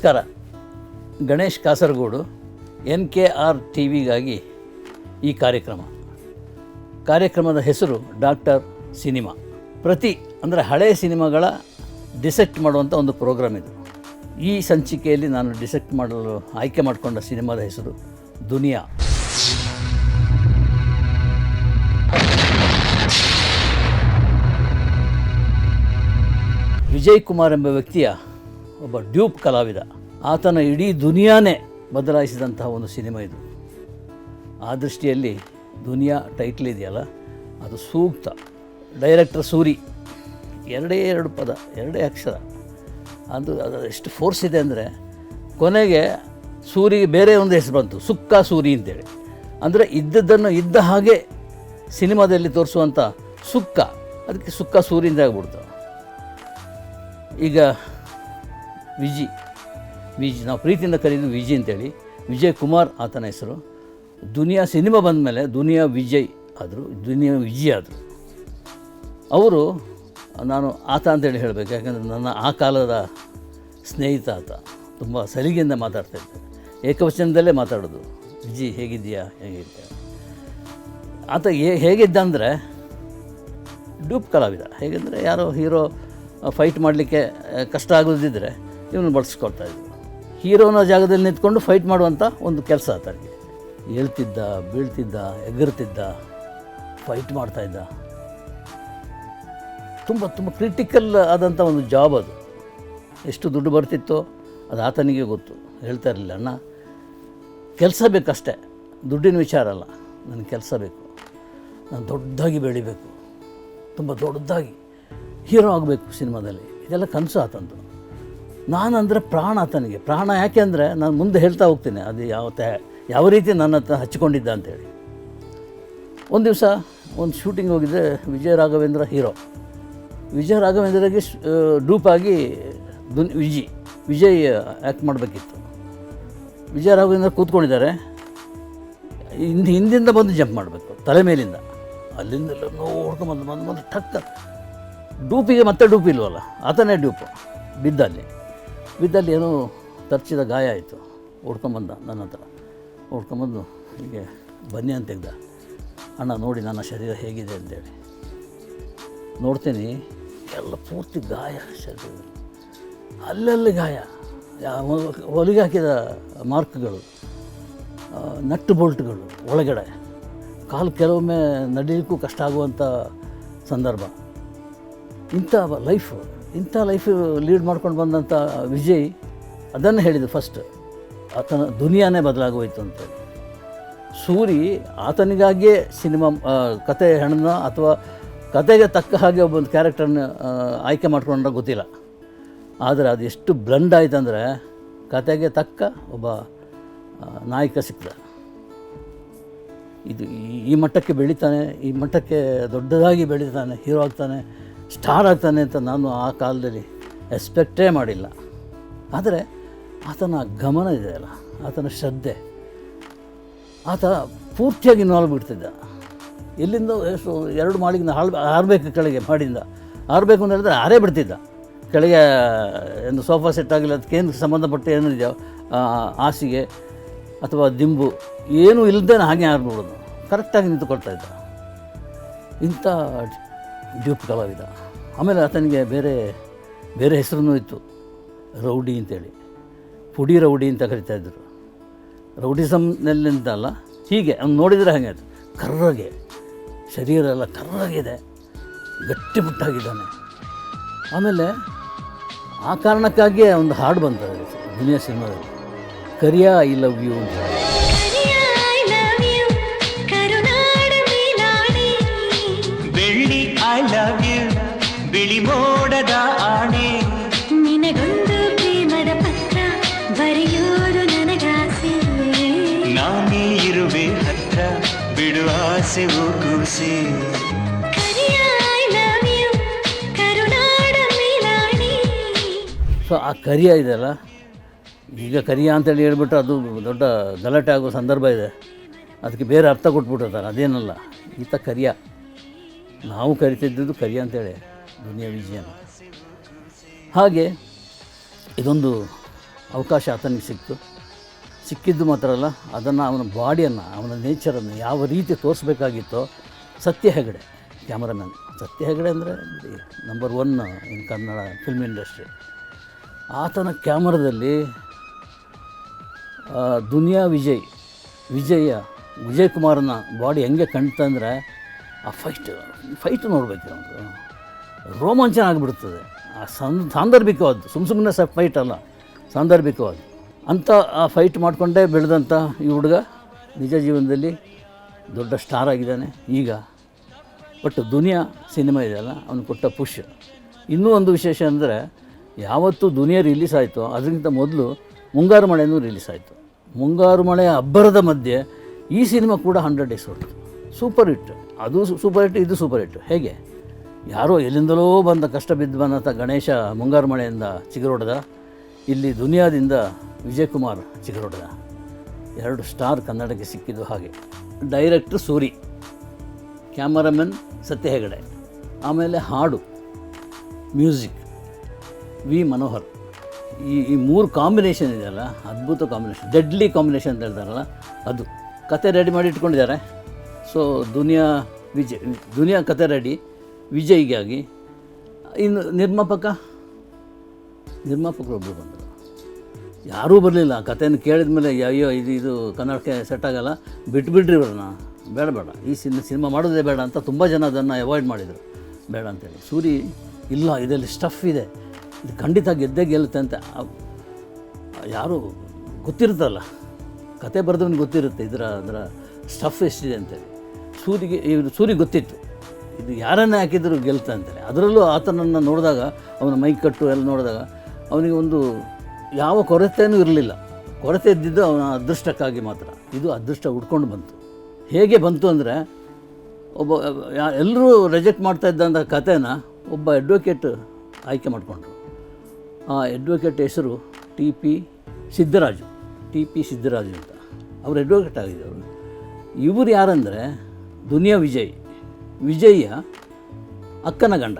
ನಮಸ್ಕಾರ. Ganesh Kasaragod N K R T ವಿಗಾಗಿ ಈ ಕಾರ್ಯಕ್ರಮ. ಕಾರ್ಯಕ್ರಮದ ಹೆಸರು ಡಾಕ್ಟರ್ ಸಿನಿಮಾ. ಪ್ರತಿ, ಅಂದರೆ ಹಳೆಯ ಸಿನಿಮಾಗಳ ಡಿಸೆಕ್ಟ್ ಮಾಡುವಂಥ ಒಂದು ಪ್ರೋಗ್ರಾಮ್ ಇದು. ಈ ಸಂಚಿಕೆಯಲ್ಲಿ ನಾನು ಡಿಸೆಕ್ಟ್ ಮಾಡಲು ಆಯ್ಕೆ ಮಾಡಿಕೊಂಡ ಸಿನಿಮಾದ ಹೆಸರು ದುನಿಯಾ. ವಿಜಯ್ ಕುಮಾರ್ ಎಂಬ ವ್ಯಕ್ತಿಯ ಒಬ್ಬ ಡ್ಯೂಪ್ ಕಲಾವಿದ. ಆತನ ಇಡೀ ದುನಿಯಾನೇ ಬದಲಾಯಿಸಿದಂತಹ ಒಂದು ಸಿನಿಮಾ ಇದು. ಆ ದೃಷ್ಟಿಯಲ್ಲಿ ದುನಿಯಾ ಟೈಟ್ಲ್ ಇದೆಯಲ್ಲ, ಅದು ಸೂಕ್ತ. ಡೈರೆಕ್ಟರ್ ಸೂರಿ. ಎರಡೇ ಎರಡು ಪದ, ಎರಡೇ ಅಕ್ಷರ. ಅದು ಅದು ಎಷ್ಟು ಫೋರ್ಸ್ ಇದೆ ಅಂದರೆ, ಕೊನೆಗೆ ಸೂರಿಗೆ ಬೇರೆ ಒಂದು ಹೆಸರು ಬಂತು, ಸುಕ್ಕ ಸೂರಿ ಅಂತೇಳಿ. ಅಂದರೆ ಇದ್ದದ್ದನ್ನು ಇದ್ದ ಹಾಗೆ ಸಿನಿಮಾದಲ್ಲಿ ತೋರಿಸುವಂಥ ಸುಕ್ಕ. ಅದಕ್ಕೆ ಸುಕ್ಕ ಸೂರಿಯಿಂದ ಆಗ್ಬಿಡ್ತು. ಈಗ ವಿಜಿ ವಿಜಿ, ನಾವು ಪ್ರೀತಿಯಿಂದ ಕರೀದು ವಿಜಿ ಅಂತೇಳಿ. ವಿಜಯ್ ಕುಮಾರ್ ಆತನ ಹೆಸರು. ದುನಿಯಾ ಸಿನಿಮಾ ಬಂದ ಮೇಲೆ ದುನಿಯಾ ವಿಜಯ್ ಆದರು, ದುನಿಯಾ ವಿಜಯ್ ಆದರು. ಅವರು, ನಾನು ಆತ ಅಂತೇಳಿ ಹೇಳಬೇಕು, ಯಾಕಂದರೆ ನನ್ನ ಆ ಕಾಲದ ಸ್ನೇಹಿತ ಆತ. ತುಂಬ ಸಲಿಗೆಯಿಂದ ಮಾತಾಡ್ತಾ ಇದ್ದೆ ಏಕವಚನದಲ್ಲೇ ಮಾತಾಡೋದು. ವಿಜಿ ಹೇಗಿದ್ದೀಯಾ ಹೇಗಿದ್ದೀಯಾ ಆತ ಹೇಗಿದ್ದ ಅಂದರೆ ಡೂಪ್ ಕಲಾವಿದ. ಹೇಗೆಂದರೆ ಯಾರೋ ಹೀರೋ ಫೈಟ್ ಮಾಡಲಿಕ್ಕೆ ಕಷ್ಟ ಆಗೋದಿದ್ದರೆ ಇವನು ಬಳಸ್ಕೊಳ್ತಾ ಇದ್ದರು ಹೀರೋನ ಜಾಗದಲ್ಲಿ ನಿಂತ್ಕೊಂಡು ಫೈಟ್ ಮಾಡುವಂಥ ಒಂದು ಕೆಲಸ ಆತನಿಗೆ ಹೇಳ್ತಿದ್ದ, ಬೀಳ್ತಿದ್ದ, ಎಗರ್ತಿದ್ದ ಫೈಟ್ ಮಾಡ್ತಾಯಿದ್ದ ತುಂಬ ತುಂಬ ಕ್ರಿಟಿಕಲ್ ಆದಂಥ ಒಂದು ಜಾಬ್ ಅದು. ಎಷ್ಟು ದುಡ್ಡು ಬರ್ತಿತ್ತೋ ಅದು ಆತನಿಗೆ ಗೊತ್ತು. ಹೇಳ್ತಾ ಇರಲಿಲ್ಲ, ಅಣ್ಣ, ಕೆಲಸ ಬೇಕಷ್ಟೇ. ದುಡ್ಡಿನ ವಿಚಾರ ಅಲ್ಲ, ನನಗೆ ಕೆಲಸ ಬೇಕು. ನಾನು ದೊಡ್ಡದಾಗಿ ಬೆಳಿಬೇಕು. ತುಂಬ ದೊಡ್ಡದಾಗಿ ಹೀರೋ ಆಗಬೇಕು ಸಿನಿಮಾದಲ್ಲಿ. ಇದೆಲ್ಲ ಕನಸು ಆತಂದು. ನಾನು ಪ್ರಾಣ ಆತನಿಗೆ. ಪ್ರಾಣ ಯಾಕೆ ಅಂದರೆ ನಾನು ಮುಂದೆ ಹೇಳ್ತಾ ಹೋಗ್ತೀನಿ. ಅದು ಯಾವ ಯಾವ ರೀತಿ ನನ್ನ ಹತ್ರ ಹಚ್ಕೊಂಡಿದ್ದ ಅಂತೇಳಿ. ಒಂದು ದಿವಸ ಒಂದು ಶೂಟಿಂಗ್ ಹೋಗಿದ್ದೆ ವಿಜಯ ರಾಘವೇಂದ್ರ ಹೀರೋ. ವಿಜಯ ರಾಘವೇಂದ್ರಗೆ ಡೂಪಾಗಿ ದುನ್, ವಿಜಿ, ವಿಜಯ್ ಆ್ಯಕ್ಟ್ ಮಾಡಬೇಕಿತ್ತು. ವಿಜಯ ರಾಘವೇಂದ್ರ ಕೂತ್ಕೊಂಡಿದ್ದಾರೆ. ಹಿಂದೆ, ಹಿಂದಿಂದ ಬಂದು ಜಂಪ್ ಮಾಡಬೇಕು, ತಲೆ ಮೇಲಿಂದ. ಅಲ್ಲಿಂದ ನೋಡ್ಕೊಂಡು ಬಂದು ಬಂದು ಬಂದು ಟಕ್. ಡೂಪಿಗೆ ಮತ್ತೆ ಡೂಪ್ ಇಲ್ವಲ್ಲ, ಆತನೇ ಡೂಪು, ಬಿದ್ದಲ್ಲಿ. ಬಿದ್ದಲ್ಲಿ ಏನೋ ತರ್ಚಿದ ಗಾಯ ಆಯಿತು. ಓಡ್ಕೊಂಬಂದ ನನ್ನ ಹತ್ರ. ಓಡ್ಕೊಂಬಂದು ಹೀಗೆ ಬನ್ನಿ ಅಂತ ತೆಗ್ದ ಅಣ್ಣ ನೋಡಿ ನನ್ನ ಶರೀರ ಹೇಗಿದೆ ಅಂತೇಳಿ. ನೋಡ್ತೀನಿ, ಎಲ್ಲ ಪೂರ್ತಿ ಗಾಯ ಶರೀರ. ಅಲ್ಲಲ್ಲಿ ಗಾಯ. ಹೊಲಿಗೆ ಹಾಕಿದ ಮಾರ್ಕ್ಗಳು ನಟ್ಟು ಬೋಲ್ಟ್ಗಳು ಒಳಗಡೆ. ಕಾಲು ಕೆಲವೊಮ್ಮೆ ನಡೀಲಿಕ್ಕೂ ಕಷ್ಟ ಆಗುವಂಥ ಸಂದರ್ಭ. ಇಂಥ ಲೈಫು ಇಂಥ ಲೈಫ್ ಲೀಡ್ ಮಾಡ್ಕೊಂಡು ಬಂದಂಥ ವಿಜಯ್ ಅದನ್ನು ಹೇಳಿದ್ದು ಫಸ್ಟ್ ಆತನ ದುನಿಯಾನೇ ಬದಲಾಗೋಯ್ತು ಅಂತ. ಸೂರಿ ಆತನಿಗಾಗಿಯೇ ಸಿನಿಮಾ ಕತೆ ಹೆಣ್ಣನ್ನ ಅಥವಾ ಕತೆಗೆ ತಕ್ಕ ಹಾಗೆ ಒಬ್ಬೊಂದು ಕ್ಯಾರೆಕ್ಟರ್ನ ಆಯ್ಕೆ ಮಾಡ್ಕೊಂಡ್ರೆ ಗೊತ್ತಿಲ್ಲ. ಆದರೆ ಅದು ಎಷ್ಟು ಬ್ಲಂಡ್ ಆಯ್ತಂದರೆ ಕತೆಗೆ ತಕ್ಕ ಒಬ್ಬ ನಾಯಕ ಸಿಕ್ತ ಇದು ಈ ಮಟ್ಟಕ್ಕೆ ಬೆಳೀತಾನೆ, ಈ ಮಟ್ಟಕ್ಕೆ ದೊಡ್ಡದಾಗಿ ಬೆಳೀತಾನೆ, ಹೀರೋ ಆಗ್ತಾನೆ. ಸ್ಟಾರ್ ಆಗ್ತಾನೆ ಅಂತ ನಾನು ಆ ಕಾಲದಲ್ಲಿ ಎಕ್ಸ್ಪೆಕ್ಟೇ ಮಾಡಿಲ್ಲ. ಆದರೆ ಆತನ ಗಮನ ಇದೆಯಲ್ಲ ಆತನ ಶ್ರದ್ಧೆ. ಆತ ಪೂರ್ತಿಯಾಗಿ ಇನ್ವಾಲ್ವ್ ಬಿಡ್ತಿದ್ದ. ಎಲ್ಲಿಂದ ಎಷ್ಟು, ಎರಡು ಮಾಳಿಗಿಂದ ಹಾಳು ಹಾರಬೇಕು ಕೆಳಗೆ, ಮಾಡಿಂದ. ಹಾರಬೇಕು ಅಂತ ಹೇಳಿದ್ರೆ ಹಾರೇ ಬಿಡ್ತಿದ್ದ. ಕೆಳಗೆ, ಒಂದು ಸೋಫಾ ಸೆಟ್ ಆಗಿಲ್ಲ ಅದಕ್ಕೇನು ಸಂಬಂಧಪಟ್ಟ ಏನು ಇದೆಯೋ ಹಾಸಿಗೆ ಅಥವಾ ದಿಂಬು, ಏನೂ ಇಲ್ಲದೇನೆ ಹಾಗೆ ಹಾರ್ಬಿಡೋದು. ಕರೆಕ್ಟಾಗಿ ನಿಂತುಕೊಳ್ತಾ ಇದ್ದ. ಇಂಥ ಡ್ಯೂಪ್ ಕಲಾವಿದ ಆಮೇಲೆ ಆತನಿಗೆ ಬೇರೆ ಬೇರೆ ಹೆಸರು ಇತ್ತು. ರೌಡಿ ಅಂತೇಳಿ. ಪುಡಿ ರೌಡಿ ಅಂತ ಕರಿತಾ ಇದ್ದರು ರೌಡಿಸಮ್ನಲ್ಲಿಂದಲ್ಲ ಹೀಗೆ, ಅವ್ನು ನೋಡಿದರೆ ಹಾಗೆ ಅದು ಕರ್ರಗೆ, ಶರೀರ ಎಲ್ಲ ಕರ್ರಗಿದೆ. ಗಟ್ಟಿಮುಟ್ಟಾಗಿದ್ದಾನೆ ಆಮೇಲೆ ಆ ಕಾರಣಕ್ಕಾಗಿಯೇ ಒಂದು ಹಾಡು ಬಂತು. ದುನಿಯಾ ಸಿನಿಮಾದಲ್ಲಿ. ಕರಿಯಾ ಐ ಲವ್ ಯು ಅಂತ ಸೊ ಆ ಕರಿಯ ಇದೆಯಲ್ಲ? ಈಗ ಕರಿಯ ಅಂತೇಳಿ ಹೇಳ್ಬಿಟ್ಟು ಅದು ದೊಡ್ಡ ಗಲಾಟೆ ಆಗೋ ಸಂದರ್ಭ ಇದೆ. ಅದಕ್ಕೆ ಬೇರೆ ಅರ್ಥ ಕೊಟ್ಬಿಟ್ಟಿರ್ತಾರೆ, ಅದೇನಲ್ಲ. ಈತ ಕರಿಯ. ನಾವು ಕರಿತಿದ್ದದ್ದು ಕರಿಯ ಅಂತೇಳಿ, ದುನಿಯಾ ವಿಜಯನ. ಹಾಗೆ ಇದೊಂದು ಅವಕಾಶ ಆತನಿಗೆ ಸಿಕ್ತು. ಸಿಕ್ಕಿದ್ದು ಮಾತ್ರ ಅಲ್ಲ, ಅದನ್ನು ಅವನ ಬಾಡಿಯನ್ನು, ಅವನ ನೇಚರನ್ನು ಯಾವ ರೀತಿ ತೋರಿಸ್ಬೇಕಾಗಿತ್ತೋ, ಸತ್ಯ ಹೆಗಡೆ ಕ್ಯಾಮರಾಮ್ಯಾನ್ ಸತ್ಯ ಹೆಗಡೆ ಅಂದರೆ, number one in Kannada film industry. ಆತನ ಕ್ಯಾಮರದಲ್ಲಿ ದುನಿಯಾ ವಿಜಯ್, ವಿಜಯ ವಿಜಯ್ ಕುಮಾರನ ಬಾಡಿ ಹೆಂಗೆ ಕಾಣ್ತಂದರೆ ಆ ಫೈಟ್ ಫೈಟ್ ನೋಡಬೇಕು ನಮಗೆ. ರೋಮಾಂಚನ ಆಗಿಬಿಡ್ತದೆ. ಆ ಸಂ ಸಾಂದರ್ಭಿಕವಾದ್ದು. ಸುಮ್ಮ ಸುಮ್ಮನೆ ಸ ಫೈಟ್ ಅಲ್ಲ, ಸಾಂದರ್ಭಿಕವಾದ್ದು. ಅಂಥ ಆ ಫೈಟ್ ಮಾಡಿಕೊಂಡೇ ಬೆಳೆದಂಥ ಈ ಹುಡುಗ ನಿಜ ಜೀವನದಲ್ಲಿ ದೊಡ್ಡ ಸ್ಟಾರ್ ಆಗಿದ್ದಾನೆ ಈಗ. ಬಟ್ ದುನಿಯಾ ಸಿನಿಮಾ ಇದೆಯಲ್ಲ ಅವನು ಕೊಟ್ಟ ಪುಷ್ ಇನ್ನೂ ಒಂದು ವಿಶೇಷ ಅಂದರೆ ಯಾವತ್ತು ದುನಿಯಾ ರಿಲೀಸ್ ಆಯಿತು. ಅದಕ್ಕಿಂತ ಮೊದಲು ಮುಂಗಾರು ಮಳೆಯೂ ರಿಲೀಸ್ ಆಯಿತು. ಮುಂಗಾರು ಮಳೆಯ ಅಬ್ಬರದ ಮಧ್ಯೆ ಈ ಸಿನಿಮಾ ಕೂಡ ಹಂಡ್ರೆಡ್ ಡೇಸ್ ಹೊರತು ಸೂಪರ್ ಹಿಟ್ ಅದು ಸೂಪರ್ ಹಿಟ್ ಇದು ಸೂಪರ್ ಹಿಟ್ ಹೇಗೆ? ಯಾರೋ ಎಲ್ಲಿಂದಲೋ ಬಂದ ಕಷ್ಟ ಬಿದ್ದು ಬಂದಂಥ ಗಣೇಶ ಮುಂಗಾರು ಮಳೆಯಿಂದ ಚಿಗರೊಡೆದ. ಇಲ್ಲಿ ದುನಿಯಾದಿಂದ ವಿಜಯ್ ಕುಮಾರ್ ಚಿಗರೊಡೆದ. ಎರಡು ಸ್ಟಾರ್ ಕನ್ನಡಕ್ಕೆ ಸಿಕ್ಕಿದ್ದು ಹಾಗೆ. ಡೈರೆಕ್ಟ್ರ್ ಸೂರಿ ಕ್ಯಾಮರಾಮನ್ ಸತ್ಯ ಹೆಗಡೆ. ಆಮೇಲೆ ಹಾಡು ಮ್ಯೂಸಿಕ್ ವಿ ಮನೋಹರ್. ಈ ಈ ಮೂರು ಕಾಂಬಿನೇಷನ್ ಇದೆಯಲ್ಲ, ಅದ್ಭುತ ಕಾಂಬಿನೇಷನ್ ಡೆಡ್ಲಿ ಕಾಂಬಿನೇಷನ್ ಅಂತ ಹೇಳ್ತಾರಲ್ಲ, ಅದು. ಕತೆ ರೆಡಿ ಮಾಡಿ ಇಟ್ಕೊಂಡಿದ್ದಾರೆ. ಸೊ ದುನಿಯಾ ವಿಜಯ್, ದುನಿಯಾ ಕತೆ ರೆಡಿ ವಿಜಯ್ಗಾಗಿ. ಇನ್ನು ನಿರ್ಮಾಪಕ? ನಿರ್ಮಾಪಕರು ಒಬ್ಬರು ಬಂದರು. ಯಾರೂ ಬರಲಿಲ್ಲ ಕಥೆಯನ್ನು ಕೇಳಿದ ಮೇಲೆ ಅಯ್ಯೋ ಇದು ಇದು ಕನ್ನಡಕ್ಕೆ ಸೆಟ್ ಆಗಲ್ಲ, ಬಿಟ್ಬಿಡ್ರಿ ಇವ್ರನ್ನ. ಬೇಡ ಬೇಡ. ಈ ಸಿನಿಮಾ ಸಿನಿಮಾ ಮಾಡೋದೇ ಬೇಡ ಅಂತ ತುಂಬ ಜನ ಅದನ್ನು ಅವಾಯ್ಡ್ ಮಾಡಿದರು. ಬೇಡ ಅಂತೇಳಿ. ಸೂರಿ, ಇಲ್ಲ, ಇದರಲ್ಲಿ ಸ್ಟಫ್ ಇದೆ. ಇದು ಖಂಡಿತ ಗೆದ್ದೇ ಗೆಲ್ಲುತ್ತೆ ಅಂತ ಯಾರು ಗೊತ್ತಿರುತ್ತಲ್ಲ. ಕತೆ ಬರೆದವನಿಗೆ ಗೊತ್ತಿರುತ್ತೆ ಇದರ, ಅದರ ಸ್ಟಫ್ ಎಷ್ಟಿದೆ ಅಂತೇಳಿ. ಸೂರಿಗೆ ಇವರು ಸೂರಿಗೆ ಗೊತ್ತಿತ್ತು. ಇದು ಯಾರನ್ನೇ ಹಾಕಿದ್ರು ಗೆಲ್ತಾ ಅಂತಾರೆ. ಅದರಲ್ಲೂ ಆತನನ್ನು ನೋಡಿದಾಗ, ಅವನ ಮೈ ಕಟ್ಟು ಎಲ್ಲ ನೋಡಿದಾಗ, ಅವನಿಗೆ ಒಂದು ಯಾವ ಕೊರತೆಯೂ ಇರಲಿಲ್ಲ. ಕೊರತೆ ಇದ್ದಿದ್ದು ಅವನ ಅದೃಷ್ಟಕ್ಕಾಗಿ ಮಾತ್ರ. ಇದು ಅದೃಷ್ಟ ಉಡ್ಕೊಂಡು ಬಂತು. ಹೇಗೆ ಬಂತು ಅಂದರೆ, ಒಬ್ಬ ಎಲ್ಲರೂ ರಿಜೆಕ್ಟ್ ಮಾಡ್ತಾ ಇದ್ದಂಥ ಕತೆನ ಒಬ್ಬ ಅಡ್ವೊಕೇಟ್ ಆಯ್ಕೆ ಮಾಡಿಕೊಂಡ್ರು. ಆ ಅಡ್ವೊಕೇಟ್ ಹೆಸರು T P Siddaraju T P Siddaraju ಅಂತ. ಅವರು ಅಡ್ವೊಕೇಟ್ ಆಗಿದ್ದವರು. ಇವರು ಯಾರಂದರೆ ದುನಿಯಾ ವಿಜಯ್, ವಿಜಯ್ಯ ಅಕ್ಕನ ಗಂಡ,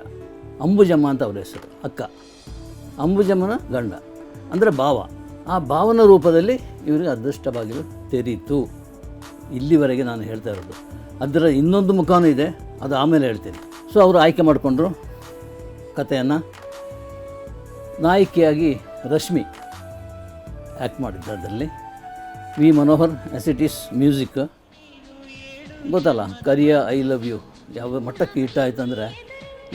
ಅಂಬುಜಮ್ಮ ಅಂತ ಅವರ ಹೆಸರು, ಅಕ್ಕ. ಅಂಬುಜಮ್ಮನ ಗಂಡ, ಅಂದರೆ ಭಾವ. ಆ ಭಾವನ ರೂಪದಲ್ಲಿ ಇವರಿಗೆ ಅದೃಷ್ಟ ಬಾಗಿಲು ತೆರೀತು. ಇಲ್ಲಿವರೆಗೆ ನಾನು ಹೇಳ್ತಾ ಇರೋದು. ಅದರ ಇನ್ನೊಂದು ಮುಖಾನೂ ಇದೆ, ಅದು ಆಮೇಲೆ ಹೇಳ್ತೀನಿ. ಸೊ ಅವರು ಆಯ್ಕೆ ಮಾಡಿಕೊಂಡ್ರು ಕಥೆಯನ್ನು. ನಾಯಕಿಯಾಗಿ ರಶ್ಮಿ ಆ್ಯಕ್ಟ್ ಮಾಡಿದ್ದು ಅದರಲ್ಲಿ. V Manohar as it is music ಗೊತ್ತಲ್ಲ, ಕರಿಯ ಐ ಲವ್ ಯು ಯಾವ ಮಟ್ಟಕ್ಕೆ ಹಿಟ್ ಆಯ್ತು ಅಂದರೆ,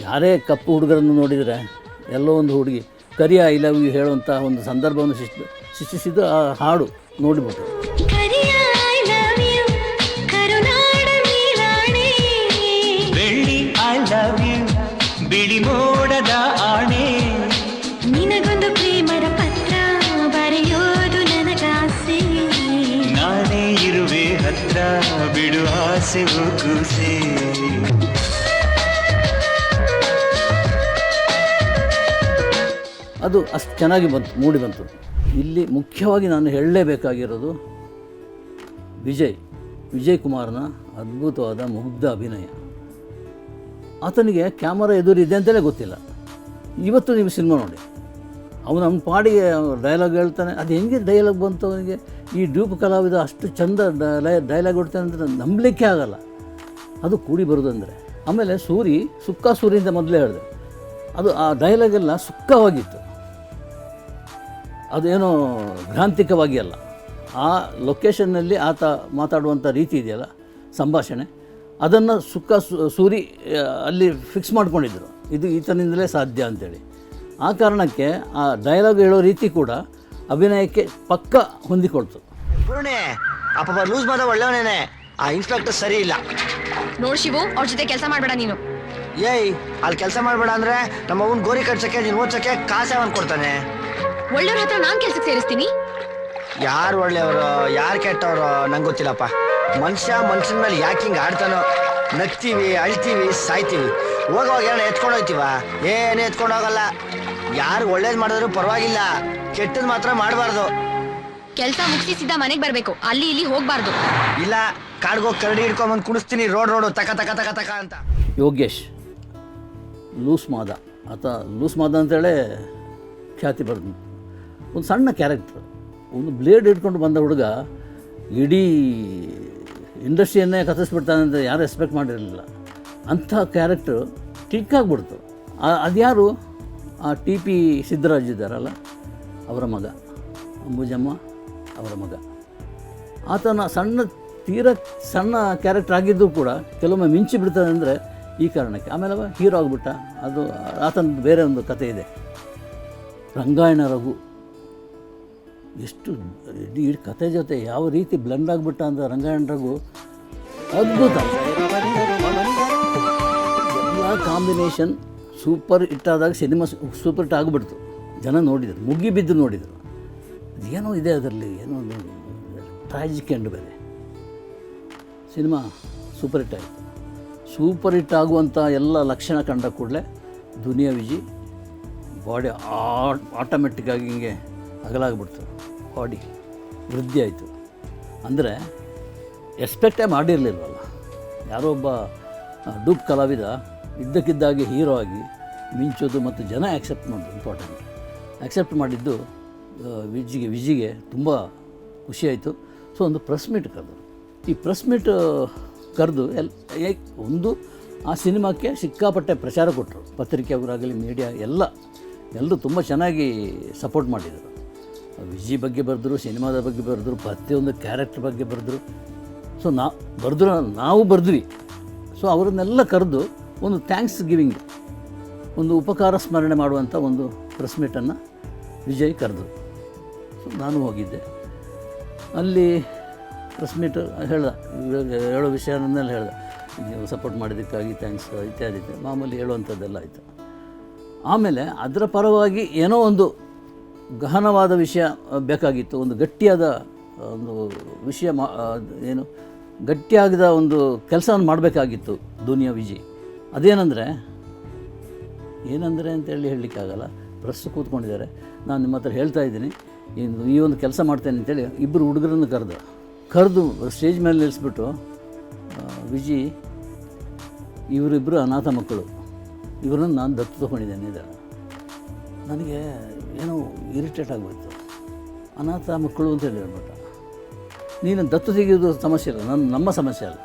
ಯಾರೇ ಕಪ್ಪು ಹುಡುಗರನ್ನು ನೋಡಿದರೆ, ಎಲ್ಲೋ ಒಂದು ಹುಡುಗಿ ಕರಿಯ ಐ ಲವ್ ಯು ಹೇಳುವಂಥ ಒಂದು ಸಂದರ್ಭವನ್ನು ಸೃಷ್ಟಿ ಸೃಷ್ಟಿಸಿದ್ದು ಆ ಹಾಡು ನೋಡಿಬಿಟ್ಟು ಅದು ಅಷ್ಟು ಚೆನ್ನಾಗಿ ಬಂತು, ಮೂಡಿ ಬಂತು. ಇಲ್ಲಿ ಮುಖ್ಯವಾಗಿ ನಾನು ಹೇಳಲೇಬೇಕಾಗಿರೋದು ವಿಜಯ್ ವಿಜಯ್ ಕುಮಾರ್ನ ಅದ್ಭುತವಾದ ಮುಗ್ಧ ಅಭಿನಯ. ಆತನಿಗೆ ಕ್ಯಾಮರಾ ಎದುರಿದೆ ಅಂತಲೇ ಗೊತ್ತಿಲ್ಲ. ಇವತ್ತು ನೀವು ಸಿನಿಮಾ ನೋಡಿ. ಅವನು ಅವನ ಪಾಡಿಗೆ ಡೈಲಾಗ್ ಹೇಳ್ತಾನೆ. ಅದು ಹೆಂಗೆ ಡೈಲಾಗ್ ಬಂತು ಅವನಿಗೆ? ಈ ಡ್ಯೂಪ್ ಕಲಾವಿದ ಅಷ್ಟು ಚಂದ ಡೈಲಾಗ್ ಹೊಡ್ತಾನೆ ಅಂದರೆ ನಂಬಲಿಕ್ಕೆ ಆಗಲ್ಲ. ಅದು ಕೂಡಿ ಬರೋದಂದರೆ. ಆಮೇಲೆ ಸೂರಿ ಸುಕ್ಕ ಸೂರಿ ಅಂತ ಮೊದಲೇ ಹೇಳಿದೆ. ಅದು ಆ ಡೈಲಾಗೆಲ್ಲ ಸುಕ್ಕವಾಗಿತ್ತು. ಅದೇನೋ ಭ್ರಾಂತಿಕವಾಗಿ ಅಲ್ಲ. ಆ ಲೊಕೇಶನ್ನಲ್ಲಿ ಆತ ಮಾತಾಡುವಂಥ ರೀತಿ ಇದೆಯಲ್ಲ ಸಂಭಾಷಣೆ. ಅದನ್ನು ಸುಕ್ಕ ಸೂರಿ ಅಲ್ಲಿ ಫಿಕ್ಸ್ ಮಾಡ್ಕೊಂಡಿದ್ರು. ಇದು ಈತನಿಂದಲೇ ಸಾಧ್ಯ ಅಂತೇಳಿ. ಆ ಕಾರಣಕ್ಕೆ ಆ ಡೈಲಾಗ್ ಹೇಳೋ ರೀತಿ ಕೂಡ ಅಭಿನಯಕ್ಕೆ ಪಕ್ಕ ಹೊಂದಿಕೊಳ್ತು. ಪೂರ್ಣೆ ಅಪ್ಪ ಲೂಸ್ ಮಾಡ ಒಳ್ಳೆಯವನೇನೆ ಆ ಇನ್ಸ್ಪೆಕ್ಟರ್ ಸರಿ ಇಲ್ಲ. ನೋಡ್ ಶಿವು ಅವ್ರ ಜೊತೆ ಕೆಲಸ ಮಾಡಬೇಡ ನೀನು. ಏಯ್ ಅಲ್ಲಿ ಕೆಲಸ ಮಾಡಬೇಡ ಅಂದ್ರೆ ನಮ್ಮ ಅವನ್ ಗೋರಿ ಕಟ್ಸಕ್ಕೆ ನೀನು ಓದ್ಸಕ್ಕೆ ಕಾಸೆ ಅವನ್ ಕೊಡ್ತಾನೆ. ಒಳ್ಳೆಯವ್ರ ಹತ್ರ ನಾನ್ ಕೆಲ್ಸಕ್ಕೆ ಸೇರಿಸ್ತೀನಿ. ಯಾರು ಒಳ್ಳೆಯವರು ಯಾರು ಕೆಟ್ಟವರು ನಂಗೆ ಗೊತ್ತಿಲ್ಲಪ್ಪ. ಮನುಷ್ಯ ಮನುಷ್ಯನ ಮೇಲೆ ಯಾಕೆ ಹಿಂಗೆ ಆಡ್ತಾನೋ? ನಗ್ತೀವಿ ಅಳ್ತೀವಿ ಸಾಯ್ತೀವಿ. ಹೋಗುವಾಗ ಏನೋ ಎತ್ಕೊಂಡು ಹೋಯ್ತೀವ? ಏನೇ ಎತ್ಕೊಂಡು ಹೋಗಲ್ಲ. ಯಾರು ಒಳ್ಳೇದು ಮಾಡಿದ್ರು ಪರವಾಗಿಲ್ಲ. ಕೆಟ್ಟದ್ ಮಾತ್ರ ಮಾಡಬಾರ್ದು. ಕೆಲಸ ಮುಗಿಸಿ ಮನೆಗೆ ಬರಬೇಕು. ಬರ್ಬೇಕು ಅಲ್ಲಿ ಇಲ್ಲಿ ಹೋಗಬಾರ್ದು. ಇಲ್ಲ ಕಾಡ್ಗೋಗಿ ಕರಡಿ ಹಿಡ್ಕೊಂಬಂದು ಕುಣಿಸ್ತೀನಿ ರೋಡ್ ರೋಡು ತಕ ತಕ ತಕ ತಕ ಅಂತ. ಯೋಗೇಶ್ ಲೂಸ್ ಮಾದ. ಆತ ಲೂಸ್ ಮಾದ ಅಂತೇಳಿ ಖ್ಯಾತಿ ಬರೆದು ಒಂದು ಸಣ್ಣ ಕ್ಯಾರೆಕ್ಟ್ರ್. ಒಂದು ಬ್ಲೇಡ್ ಹಿಡ್ಕೊಂಡು ಬಂದ ಹುಡುಗ ಇಡೀ ಇಂಡಸ್ಟ್ರಿಯನ್ನೇ ಕತ್ತರಿಸ್ಬಿಡ್ತಾನೆ ಅಂತ ಯಾರು ಎಕ್ಸ್ಪೆಕ್ಟ್ ಮಾಡಿರಲಿಲ್ಲ. ಅಂಥ ಕ್ಯಾರೆಕ್ಟ್ರು ಆಗಿಬಿಡ್ತು ಅದ್ಯಾರು? ಆ, ಟಿ ಪಿ ಸಿದ್ದರಾಜ್ ಇದ್ದಾರಲ್ಲ, ಅವರ ಮಗ. ಅಂಬುಜಮ್ಮ ಅವರ ಮಗ. ಆತನ ಸಣ್ಣ ತೀರ ಸಣ್ಣ ಕ್ಯಾರೆಕ್ಟರ್ ಆಗಿದ್ದು ಕೂಡ ಕೆಲವೊಮ್ಮೆ ಮಿಂಚಿ ಬಿಡ್ತದೆ ಅಂದರೆ ಈ ಕಾರಣಕ್ಕೆ. ಆಮೇಲೆ ಹೀರೋ ಆಗಿಬಿಟ್ಟ. ಅದು ಆತನ ಬೇರೆ ಒಂದು ಕತೆ ಇದೆ. ರಂಗಾಯಣ ರಘು. ಎಷ್ಟು ಇಡೀ ಕತೆ ಜೊತೆ ಯಾವ ರೀತಿ ಬ್ಲೆಂಡ್ ಆಗಿಬಿಟ್ಟ ಅಂತ ರಂಗಾಯಣ ಅದ್ಭುತ. ಎಲ್ಲ ಕಾಂಬಿನೇಷನ್ ಸೂಪರ್ ಹಿಟ್ ಆದಾಗ ಸಿನಿಮಾ ಸೂಪರ್ ಹಿಟ್ ಆಗಿಬಿಡ್ತು. ಜನ ನೋಡಿದರು, ಮುಗಿ ಬಿದ್ದು ನೋಡಿದರು. ಏನೋ ಇದೆ ಅದರಲ್ಲಿ, ಏನೋ ಟ್ರಾಜಿಕ್ ಎಂಡ್ ಬೇರೆ. ಸಿನಿಮಾ ಸೂಪರ್ ಹಿಟ್ ಆಯಿತು. ಸೂಪರ್ ಹಿಟ್ ಆಗುವಂಥ ಎಲ್ಲ ಲಕ್ಷಣ ಕಂಡ ಕೂಡಲೇ ದುನಿಯಾ ವಿಜಿ ಬಾಡಿ ಆಟೋಮೆಟಿಕ್ಕಾಗಿ ಹಿಂಗೆ ಅಗಲಾಗ್ಬಿಡ್ತು. ಬಾಡಿ ವೃದ್ಧಿ ಆಯಿತು. ಅಂದರೆ ಎಕ್ಸ್ಪೆಕ್ಟೇ ಮಾಡಿರಲಿಲ್ವಲ್ಲ. ಯಾರೋ ಒಬ್ಬ ಡೂಬ್ ಕಲಾವಿದ ಇದ್ದಕ್ಕಿದ್ದಾಗೆ ಹೀರೋ ಆಗಿ ಮಿಂಚೋದು ಮತ್ತು ಜನ ಆ್ಯಕ್ಸೆಪ್ಟ್ ಮಾಡೋದು ಇಂಪಾರ್ಟೆಂಟ್ ಆ್ಯಕ್ಸೆಪ್ಟ್ ಮಾಡಿದ್ದು ವಿಜಿಗೆ ವಿಜಿಗೆ ತುಂಬ ಖುಷಿಯಾಯಿತು ಸೊ ಒಂದು ಪ್ರೆಸ್ ಮೀಟ್ ಕರೆದು ಈ ಪ್ರೆಸ್ ಮೀಟ್ ಕರೆದು ಎಲ್ ಒಂದು, ಆ ಸಿನಿಮಾಕ್ಕೆ ಸಿಕ್ಕಾಪಟ್ಟೆ ಪ್ರಚಾರ ಕೊಟ್ಟರು ಪತ್ರಿಕೆಯವರಾಗಲಿ ಮೀಡಿಯಾ ಎಲ್ಲ ಎಲ್ಲರೂ ತುಂಬ ಚೆನ್ನಾಗಿ ಸಪೋರ್ಟ್ ಮಾಡಿದರು. ವಿಜಿ ಬಗ್ಗೆ ಬರೆದ್ರು, ಸಿನಿಮಾದ ಬಗ್ಗೆ ಬರೆದ್ರು, ಪ್ರತಿಯೊಂದು ಕ್ಯಾರೆಕ್ಟರ್ ಬಗ್ಗೆ ಬರೆದ್ರು. ಸೊ ನಾ ಬರೆದ್ರು, ನಾವು ಬರೆದ್ವಿ. ಸೊ ಅವರನ್ನೆಲ್ಲ ಕರೆದು ಒಂದು ಥ್ಯಾಂಕ್ಸ್ ಗಿವಿಂಗ್ ಒಂದು ಉಪಕಾರ ಸ್ಮರಣೆ ಮಾಡುವಂಥ ಒಂದು ಪ್ರೆಸ್ ಮೀಟನ್ನು ವಿಜಯ್ ಕರೆದು. ಸೊ ನಾನು ಹೋಗಿದ್ದೆ. ಅಲ್ಲಿ ಪ್ರೆಸ್ ಮೀಟ್ ಹೇಳ್ದ, ಹೇಳೋ ವಿಷಯನೆಲ್ಲ ಹೇಳ್ದೆ. ನೀವು ಸಪೋರ್ಟ್ ಮಾಡಿದ್ದಕ್ಕಾಗಿ ಥ್ಯಾಂಕ್ಸ್ ಇತ್ಯಾದಿ. ಮಾಮೂಲಿ ಹೇಳುವಂಥದ್ದೆಲ್ಲ ಆಯಿತು. ಆಮೇಲೆ ಅದರ ಪರವಾಗಿ ಏನೋ ಒಂದು ಗಹನವಾದ ವಿಷಯ ಬೇಕಾಗಿತ್ತು. ಒಂದು ಗಟ್ಟಿಯಾದ ಒಂದು ವಿಷಯ ಮಾ ಏನು, ಗಟ್ಟಿಯಾಗದ ಒಂದು ಕೆಲಸವನ್ನು ಮಾಡಬೇಕಾಗಿತ್ತು ದುನಿಯಾ ವಿಜಿ. ಅದೇನೆಂದರೆ, ಏನಂದರೆ ಅಂತೇಳಿ ಹೇಳಲಿಕ್ಕಾಗಲ್ಲ. ಪ್ರೆಸ್ ಕೂತ್ಕೊಂಡಿದ್ದಾರೆ. ನಾನು ನಿಮ್ಮ ಹತ್ರ ಹೇಳ್ತಾ ಇದ್ದೀನಿ. ಈ ಒಂದು ಕೆಲಸ ಮಾಡ್ತೇನೆ ಅಂತೇಳಿ ಇಬ್ಬರು ಹುಡುಗರನ್ನು ಕರೆದು. ಕರೆದು ಸ್ಟೇಜ್ ಮೇಲೆ ನಿಲ್ಲಿಸ್ಬಿಟ್ಟು ವಿಜಿ ಇವರಿಬ್ಬರು ಅನಾಥ ಮಕ್ಕಳು. ಇವರನ್ನು ನಾನು ದತ್ತು ತೊಗೊಂಡಿದ್ದೇನೆ ಇದ್ದಾರೆ ನನಗೆ ಏನೋ ಇರಿಟೇಟ್ ಆಗಿಬಿಡ್ತು. ಅನಾಥ ಮಕ್ಕಳು ಅಂತ ಹೇಳಿ ಹೇಳ್ಬಿಟ್ಟ. ನೀನು ದತ್ತು ತೆಗೆಯೋದು ಸಮಸ್ಯೆ ಇಲ್ಲ, ನನ್ನ, ನಮ್ಮ ಸಮಸ್ಯೆ ಅಲ್ಲ.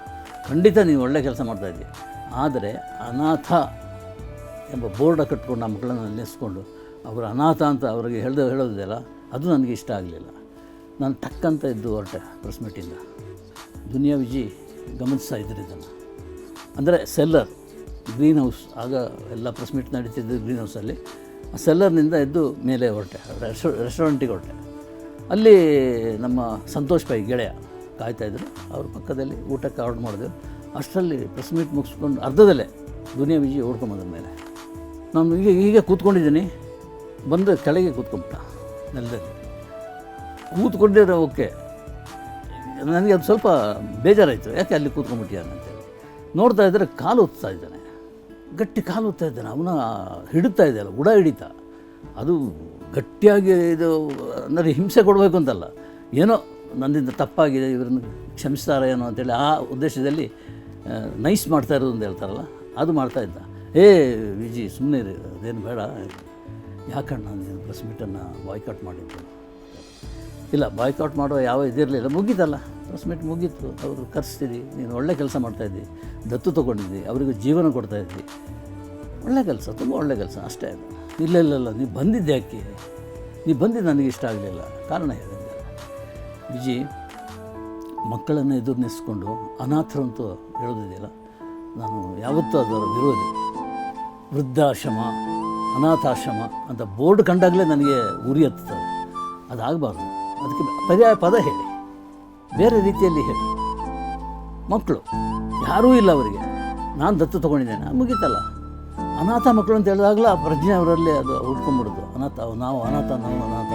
ಖಂಡಿತ ನೀನು ಒಳ್ಳೆ ಕೆಲಸ ಮಾಡ್ತಾಯಿದ್ದೀಯ ಆದರೆ ಅನಾಥ ಎಂಬ ಬೋರ್ಡ ಕಟ್ಕೊಂಡು ಆ ಮಕ್ಕಳನ್ನು ನೆನೆಸ್ಕೊಂಡು ಅವರು ಅನಾಥ ಅಂತ ಅವರಿಗೆ ಹೇಳ್ದ, ಹೇಳೋದಿದೆಯಲ್ಲ, ಅದು ನನಗೆ ಇಷ್ಟ ಆಗಲಿಲ್ಲ. ನಾನು ಟಕ್ಕಂತ ಇದ್ದು ಹೊರಟೆ ಪ್ರೆಸ್ ಮೀಟಿಂದ ದುನಿಯಾ ವಿಜಿ ಗಮನಿಸ್ತಾ ಇದ್ದರು ಇದನ್ನು. ಅಂದರೆ ಸೆಲ್ಲರ್ ಗ್ರೀನ್ ಹೌಸ್ ಆಗ ಎಲ್ಲ ಪ್ರೆಸ್ ಮೀಟ್ ನಡೀತಿದ್ದು ಗ್ರೀನ್ ಹೌಸಲ್ಲಿ ಸೆಲ್ಲರ್ನಿಂದ ಎದ್ದು ಮೇಲೆ ಹೊರಟೆ, ರೆಸ್ಟೋ, ರೆಸ್ಟೋರೆಂಟಿಗೆ ಹೊರಟೆ. ಅಲ್ಲಿ ನಮ್ಮ ಸಂತೋಷ್ ಪೈ ಗೆಳೆಯ ಕಾಯ್ತಾಯಿದ್ರು ಅವ್ರ ಪಕ್ಕದಲ್ಲಿ ಊಟಕ್ಕೆ ಆರ್ಡ್ರ್ ಮಾಡಿದೆವು ಅಷ್ಟರಲ್ಲಿ ಪ್ರೆಸ್ ಮೀಟ್ ಮುಗಿಸ್ಕೊಂಡು ಅರ್ಧದಲ್ಲೇ ದುನಿಯಾ ವಿಜಿ ಓಡ್ಕೊಂಬಂದ ಮೇಲೆ. ನಾನು ಈಗ ಹೀಗೆ ಕೂತ್ಕೊಂಡಿದ್ದೀನಿ. ಬಂದು ಕೆಳಗೆ ಕೂತ್ಕೊಂಬಿಟ್ಟ ನೆಲದಲ್ಲಿ. ಕೂತ್ಕೊಂಡಿರೋ ಓಕೆ. ನನಗೆ ಅದು ಸ್ವಲ್ಪ ಬೇಜಾರಾಯಿತು. ಯಾಕೆ ಅಲ್ಲಿ ಕೂತ್ಕೊಂಡ್ಬಿಟ್ಟಿಯಾನಂತೇಳಿ ನೋಡ್ತಾ ಇದ್ದರೆ ಕಾಲು ಒತ್ತಾ ಇದ್ದಾನೆ. ಗಟ್ಟಿ ಕಾಲು ಇದ್ದಾನೆ. ಅವನ ಹಿಡಿತಾ ಇದೆಯಲ್ಲ ಉಡ ಹಿಡಿತ. ಅದು ಗಟ್ಟಿಯಾಗಿ ಇದು, ಅಂದರೆ ಹಿಂಸೆ ಕೊಡಬೇಕು ಅಂತಲ್ಲ. ಏನೋ ನನ್ನಿಂದ ತಪ್ಪಾಗಿದೆ, ಇವರನ್ನು ಕ್ಷಮಿಸ್ತಾರೆ ಏನೋ ಅಂತೇಳಿ ಆ ಉದ್ದೇಶದಲ್ಲಿ ನೈಸ್ ಮಾಡ್ತಾ ಇರೋದು ಅಂತ ಹೇಳ್ತಾರಲ್ಲ, ಅದು ಮಾಡ್ತಾ ಇದ್ದ. ಏ, ವಿಜಿ ಸುಮ್ಮನೆ ಇರಿ, ಅದೇನು ಬೇಡ. ಯಾಕಣ್ಣ ನೀನು ಪ್ರೆಸ್ ಮೀಟನ್ನು ಬಾಯ್ಕಾಟ್ ಮಾಡಿದ್ದೆ? ಇಲ್ಲ ಬಾಯ್ಕಾಟ್ ಮಾಡೋ ಯಾವ ಇದಿರಲಿಲ್ಲ, ಮುಗೀತಲ್ಲ. ಪ್ರೆಸ್ ಮೀಟ್ ಮುಗೀತು, ಅವರು ಕರೆಸ್ತೀರಿ, ನೀನು ಒಳ್ಳೆ ಕೆಲಸ ಮಾಡ್ತಾಯಿದ್ದಿ ದತ್ತು ತೊಗೊಂಡಿದ್ದಿ, ಅವರಿಗೂ ಜೀವನ ಕೊಡ್ತಾಯಿದ್ದಿ ಒಳ್ಳೆ ಕೆಲಸ, ತುಂಬ ಒಳ್ಳೆ ಕೆಲಸ, ಅಷ್ಟೇ ಅದು. ಇಲ್ಲ ಇಲ್ಲ ನೀವು ಬಂದಿದ್ದೆ ಯಾಕೆ? ನೀವು ಬಂದಿದ್ದು ನನಗೆ ಇಷ್ಟ ಆಗಲಿಲ್ಲ. ಕಾರಣ ಹೇಳಿದ್ದೆ ವಿಜಿ, ಮಕ್ಕಳನ್ನು ಎದುರು ನಿಲ್ಲಿಸ್ಕೊಂಡು ಅನಾಥರು ಹೇಳೋದಿದೆಯಲ್ಲ, ನಾನು ಯಾವತ್ತೂ ಅದರ ವಿರೋಧಿ. ವೃದ್ಧಾಶ್ರಮ, ಅನಾಥಾಶ್ರಮ ಅಂತ ಬೋರ್ಡ್ ಕಂಡಾಗಲೇ ನನಗೆ ಉರಿ ಹತ್ತುತ್ತದೆ. ಅದಾಗಬಾರ್ದು. ಅದಕ್ಕೆ ಪರ್ಯಾಯ ಪದ ಹೇಳಿ. ಬೇರೆ ರೀತಿಯಲ್ಲಿ ಹೇಳಿ. ಮಕ್ಕಳು, ಯಾರೂ ಇಲ್ಲ ಅವರಿಗೆ. ನಾನು ದತ್ತು ತೊಗೊಂಡಿದ್ದೇನೆ ಮುಗೀತಲ್ಲ. ಅನಾಥ ಮಕ್ಕಳು ಅಂತ ಹೇಳಿದಾಗಲ ಪ್ರಜ್ಞೆ ಅವರಲ್ಲಿ ಅದು ಹುಡ್ಕೊಂಬಿಡೋದು ಅನಾಥ, ನಾವು ಅನಾಥ ನಾವು ಅನಾಥ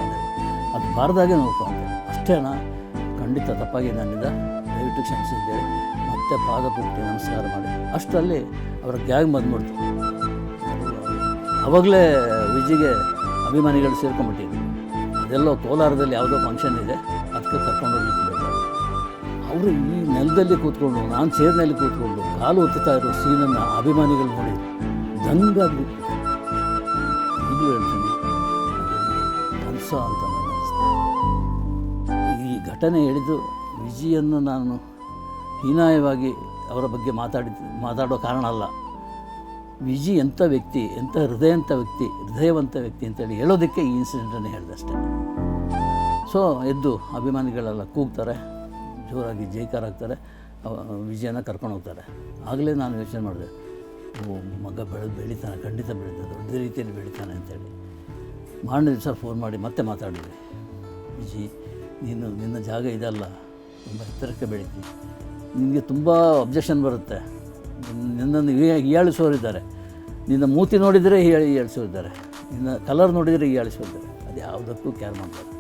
ಅದು ಬಾರ್ದಾಗೆ ನೋಡ್ಕೊಂಡು ಅಷ್ಟೇನಾ ಖಂಡಿತ ತಪ್ಪಾಗಿ ನನ್ನಿಂದ ದಯವಿಟ್ಟು ಕ್ಷಮಿಸಿದ್ದೇವೆ ಮತ್ತೆ ಪಾದ ಪೂರ್ತಿ ನಮಸ್ಕಾರ ಮಾಡಿ. ಅಷ್ಟರಲ್ಲಿ ಅವರ ಗ್ಯಾಗ್ ಬಂದ್ಬಿಡ್ತು. ಅವಾಗಲೇ ವಿಜಿಗೆ ಅಭಿಮಾನಿಗಳು ಸೇರ್ಕೊಂಬಿಟ್ಟಿದ್ವಿ ಅದೆಲ್ಲೋ ಕೋಲಾರದಲ್ಲಿ ಯಾವುದೋ ಫಂಕ್ಷನ್ ಇದೆ. ಅದಕ್ಕೆ ಕರ್ಕೊಂಡು ಬೇಕಾದ್ರೆ ಅವರು ಈ ನೆಲದಲ್ಲಿ ಕೂತ್ಕೊಂಡು, ನಾನು ಸೇರಿನಲ್ಲಿ ಕೂತ್ಕೊಂಡು, ಕಾಲು ಒತ್ತುತ್ತಾ ಇರೋ ಸೀನನ್ನು ಅಭಿಮಾನಿಗಳು ನೋಡಿ ದಂಗಾಗಿ ಇದು ಹೇಳ್ತೀನಿ ಕನಸ ಅಂತ ಈ ಘಟನೆ ಹೇಳಿದ್ದು ವಿಜಿಯನ್ನು ನಾನು ಹೀನಾಯವಾಗಿ ಅವರ ಬಗ್ಗೆ ಮಾತಾಡಿ, ಮಾತಾಡೋ ಕಾರಣ ಅಲ್ಲ. ವಿಜಿ ಎಂಥ ವ್ಯಕ್ತಿ, ಎಂಥ ಹೃದಯಂತ ವ್ಯಕ್ತಿ, ಹೃದಯವಂತ ವ್ಯಕ್ತಿ ಅಂತೇಳಿ ಹೇಳೋದಕ್ಕೆ ಈ ಇನ್ಸಿಡೆಂಟನ್ನು ಹೇಳಿದೆ ಸೊ ಎದ್ದು ಅಭಿಮಾನಿಗಳೆಲ್ಲ ಕೂಗ್ತಾರೆ. ಜೋರಾಗಿ ಜೈಕಾರ ಹಾಕ್ತಾರೆ ಅವ- ವಿಜಯನ ಕರ್ಕೊಂಡು ಹೋಗ್ತಾರೆ. ಆಗಲೇ ನಾನು ಯೋಚನೆ ಮಾಡಿದೆ, ಓ, ಮಗ ಬೆಳೆದು ಬೆಳೀತಾನೆ, ಖಂಡಿತ ಬೆಳೀತಾನೆ, ದೊಡ್ಡ ರೀತಿಯಲ್ಲಿ ಬೆಳೀತಾನೆ ಅಂತೇಳಿ. ಮಾರನೇ ದಿವಸ ಫೋನ್ ಮಾಡಿ ಮತ್ತೆ ಮಾತಾಡಿದ್ವಿ ವಿಜಿ, ನೀನು, ನಿನ್ನ ಜಾಗ ಇದಲ್ಲ, ತುಂಬ ಎತ್ತರಕ್ಕೆ ಬೆಳಿತೀನಿ ನಿನಗೆ ತುಂಬ ಅಬ್ಜೆಕ್ಷನ್ ಬರುತ್ತೆ. ನಿನ್ನ- ನಿನ್ನನ್ನು ಹೀಯಾಳಿಸೋರಿದ್ದಾರೆ ನಿನ್ನ ಮೂತಿ ನೋಡಿದರೆ ಹೀಯಾಳಿ ಹೀಯಾಳಿಸೋರಿದ್ದಾರೆ ನಿನ್ನ ಕಲರ್ ನೋಡಿದರೆ ಹೀಯಾಳಿಸೋರಿದ್ದಾರೆ ಅದು ಯಾವುದಕ್ಕೂ ಕೇರ್ ಮಾಡಬಾರ್ದು.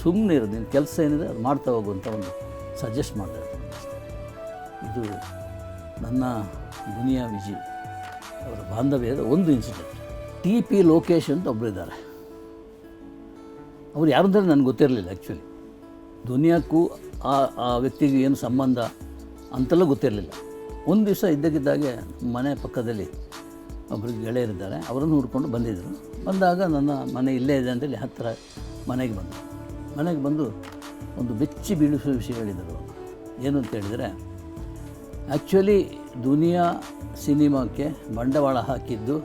ಸುಮ್ಮನೆ ಇರೋದು ನಿನ್ನ ಕೆಲಸ ಏನಿದೆ ಅದು ಮಾಡ್ತಾ ಹೋಗು ಅಂತ ಒಂದು ಸಜೆಸ್ಟ್ ಮಾಡ್ತಾ ಇದು ನನ್ನ ದುನಿಯಾ ವಿಜಿ ಅವರ ಬಾಂಧವ್ಯದ ಒಂದು ಇನ್ಸಿಡೆಂಟ್ ಟಿ ಪಿ ಲೋಕೇಶ್ ಅಂತ ಒಬ್ಬರಿದ್ದಾರೆ ಅವ್ರು ಯಾರು ಅಂದರೆ ನನಗೆ ಗೊತ್ತಿರಲಿಲ್ಲ ಆ್ಯಕ್ಚುಲಿ ದುನಿಯಾಕ್ಕೂ ಆ ಆ ವ್ಯಕ್ತಿಗೂ ಏನು ಸಂಬಂಧ ಅಂತೆಲ್ಲ ಗೊತ್ತಿರಲಿಲ್ಲ. ಒಂದು ದಿವಸ ಇದ್ದಕ್ಕಿದ್ದಾಗೆ ಮನೆ ಪಕ್ಕದಲ್ಲಿ ಒಬ್ಬರು ಗೆಳೆಯರಿದ್ದಾರೆ ಅವರನ್ನು ಹುಡ್ಕೊಂಡು ಬಂದಿದ್ದರು ಬಂದಾಗ ನನ್ನ ಮನೆ ಇಲ್ಲೇ ಇದೆ ಅಂತೇಳಿ ಹತ್ತಿರ ಮನೆಗೆ ಬಂದರು. ಮನೆಗೆ ಬಂದು ಒಂದು ಬೆಚ್ಚಿ ಬೀಳಿಸುವ ವಿಷಯ ಹೇಳಿದರು ಏನು ಅಂತ ಹೇಳಿದರೆ ಆ್ಯಕ್ಚುಲಿ ದುನಿಯಾ ಸಿನಿಮಾಕ್ಕೆ ಬಂಡವಾಳ ಹಾಕಿದ್ದು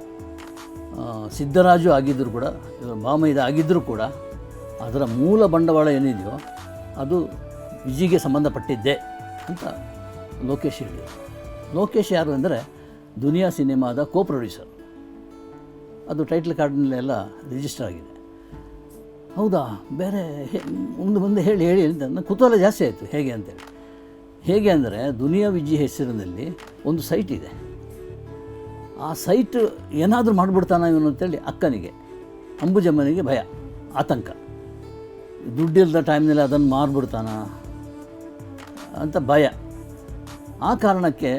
ಸಿದ್ದರಾಜು ಆಗಿದ್ದರೂ ಕೂಡ ಇವರು ಬಾಮೈದ ಆಗಿದ್ದರೂ ಕೂಡ ಅದರ ಮೂಲ ಬಂಡವಾಳ ಏನಿದೆಯೋ, ಅದು ವಿಜಿಗೆ ಸಂಬಂಧಪಟ್ಟಿದ್ದೆ ಅಂತ ಲೋಕೇಶ್ ಹೇಳಿದರು. ಲೋಕೇಶ್ ಯಾರು ಅಂದರೆ ದುನಿಯಾ ಸಿನಿಮಾದ ಕೋ ಪ್ರೊಡ್ಯೂಸರ್ ಅದು ಟೈಟ್ಲ್ ಕಾರ್ಡ್ನಲ್ಲೆಲ್ಲ ರಿಜಿಸ್ಟರ್ ಆಗಿದೆ. ಹೌದಾ? ಬೇರೆ ಒಂದು ಮುಂದೆ ಹೇಳಿ ಹೇಳಿ ನನ್ನ ಕುತೂಹಲ ಜಾಸ್ತಿ ಆಯಿತು. ಹೇಗೆ ಅಂತೇಳಿ ಹೇಗೆ ಅಂದರೆ, ದುನಿಯಾ ವಿಜಿ ಹೆಸರಿನಲ್ಲಿ ಒಂದು ಸೈಟ್ ಇದೆ. ಆ ಸೈಟ್ ಏನಾದರೂ ಮಾಡಿಬಿಡ್ತಾನ ಇವನು ಅಂತೇಳಿ ಅಕ್ಕನಿಗೆ. ಅಂಬುಜಮ್ಮನಿಗೆ ಭಯ, ಆತಂಕ. ದುಡ್ಡಿಲ್ಲದ ಟೈಮ್ನಲ್ಲಿ ಅದನ್ನು ಮಾರ್ಬಿಡ್ತಾನ ಅಂತ ಭಯ. ಆ ಕಾರಣಕ್ಕೆ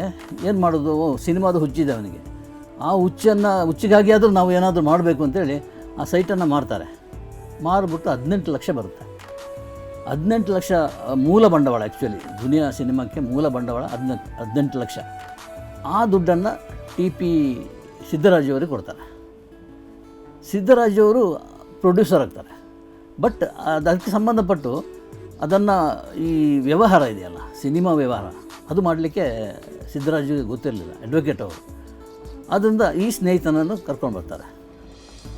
ಏನು ಮಾಡೋದು? ಸಿನಿಮಾದ ಹುಚ್ಚಿದೆ ಅವನಿಗೆ. ಆ ಹುಚ್ಚನ್ನು, ಹುಚ್ಚಿಗಾಗಿ ಆದರೂ ನಾವು ಏನಾದರೂ ಮಾಡಬೇಕು ಅಂತೇಳಿ ಆ ಸೈಟನ್ನು ಮಾರ್ತಾರೆ. ಮಾರಿಬಿಟ್ಟು ಹದಿನೆಂಟು ಲಕ್ಷ ಬರುತ್ತೆ. ಹದಿನೆಂಟು ಲಕ್ಷ ಮೂಲ ಬಂಡವಾಳ ಆ್ಯಕ್ಚುಲಿ ದುನಿಯಾ ಸಿನಿಮಾಕ್ಕೆ ಮೂಲ ಬಂಡವಾಳ ಹದಿನೆಂಟು ಹದಿನೆಂಟು ಲಕ್ಷ. ಆ ದುಡ್ಡನ್ನು ಟಿ ಪಿ ಸಿದ್ದರಾಜವರಿಗೆ ಕೊಡ್ತಾರೆ. ಸಿದ್ದರಾಜವರು ಪ್ರೊಡ್ಯೂಸರ್ ಆಗ್ತಾರೆ. ಬಟ್ ಅದಕ್ಕೆ ಸಂಬಂಧಪಟ್ಟು ಅದನ್ನು ಈ ವ್ಯವಹಾರ ಇದೆಯಲ್ಲ, ಸಿನಿಮಾ ವ್ಯವಹಾರ, ಅದು ಮಾಡಲಿಕ್ಕೆ ಸಿದ್ದರಾಜುಗೆ ಗೊತ್ತಿರಲಿಲ್ಲ ಅಡ್ವೊಕೇಟ್ ಅವರು. ಆದ್ದರಿಂದ ಈ ಸ್ನೇಹಿತನನ್ನು ಕರ್ಕೊಂಡು ಬರ್ತಾರೆ.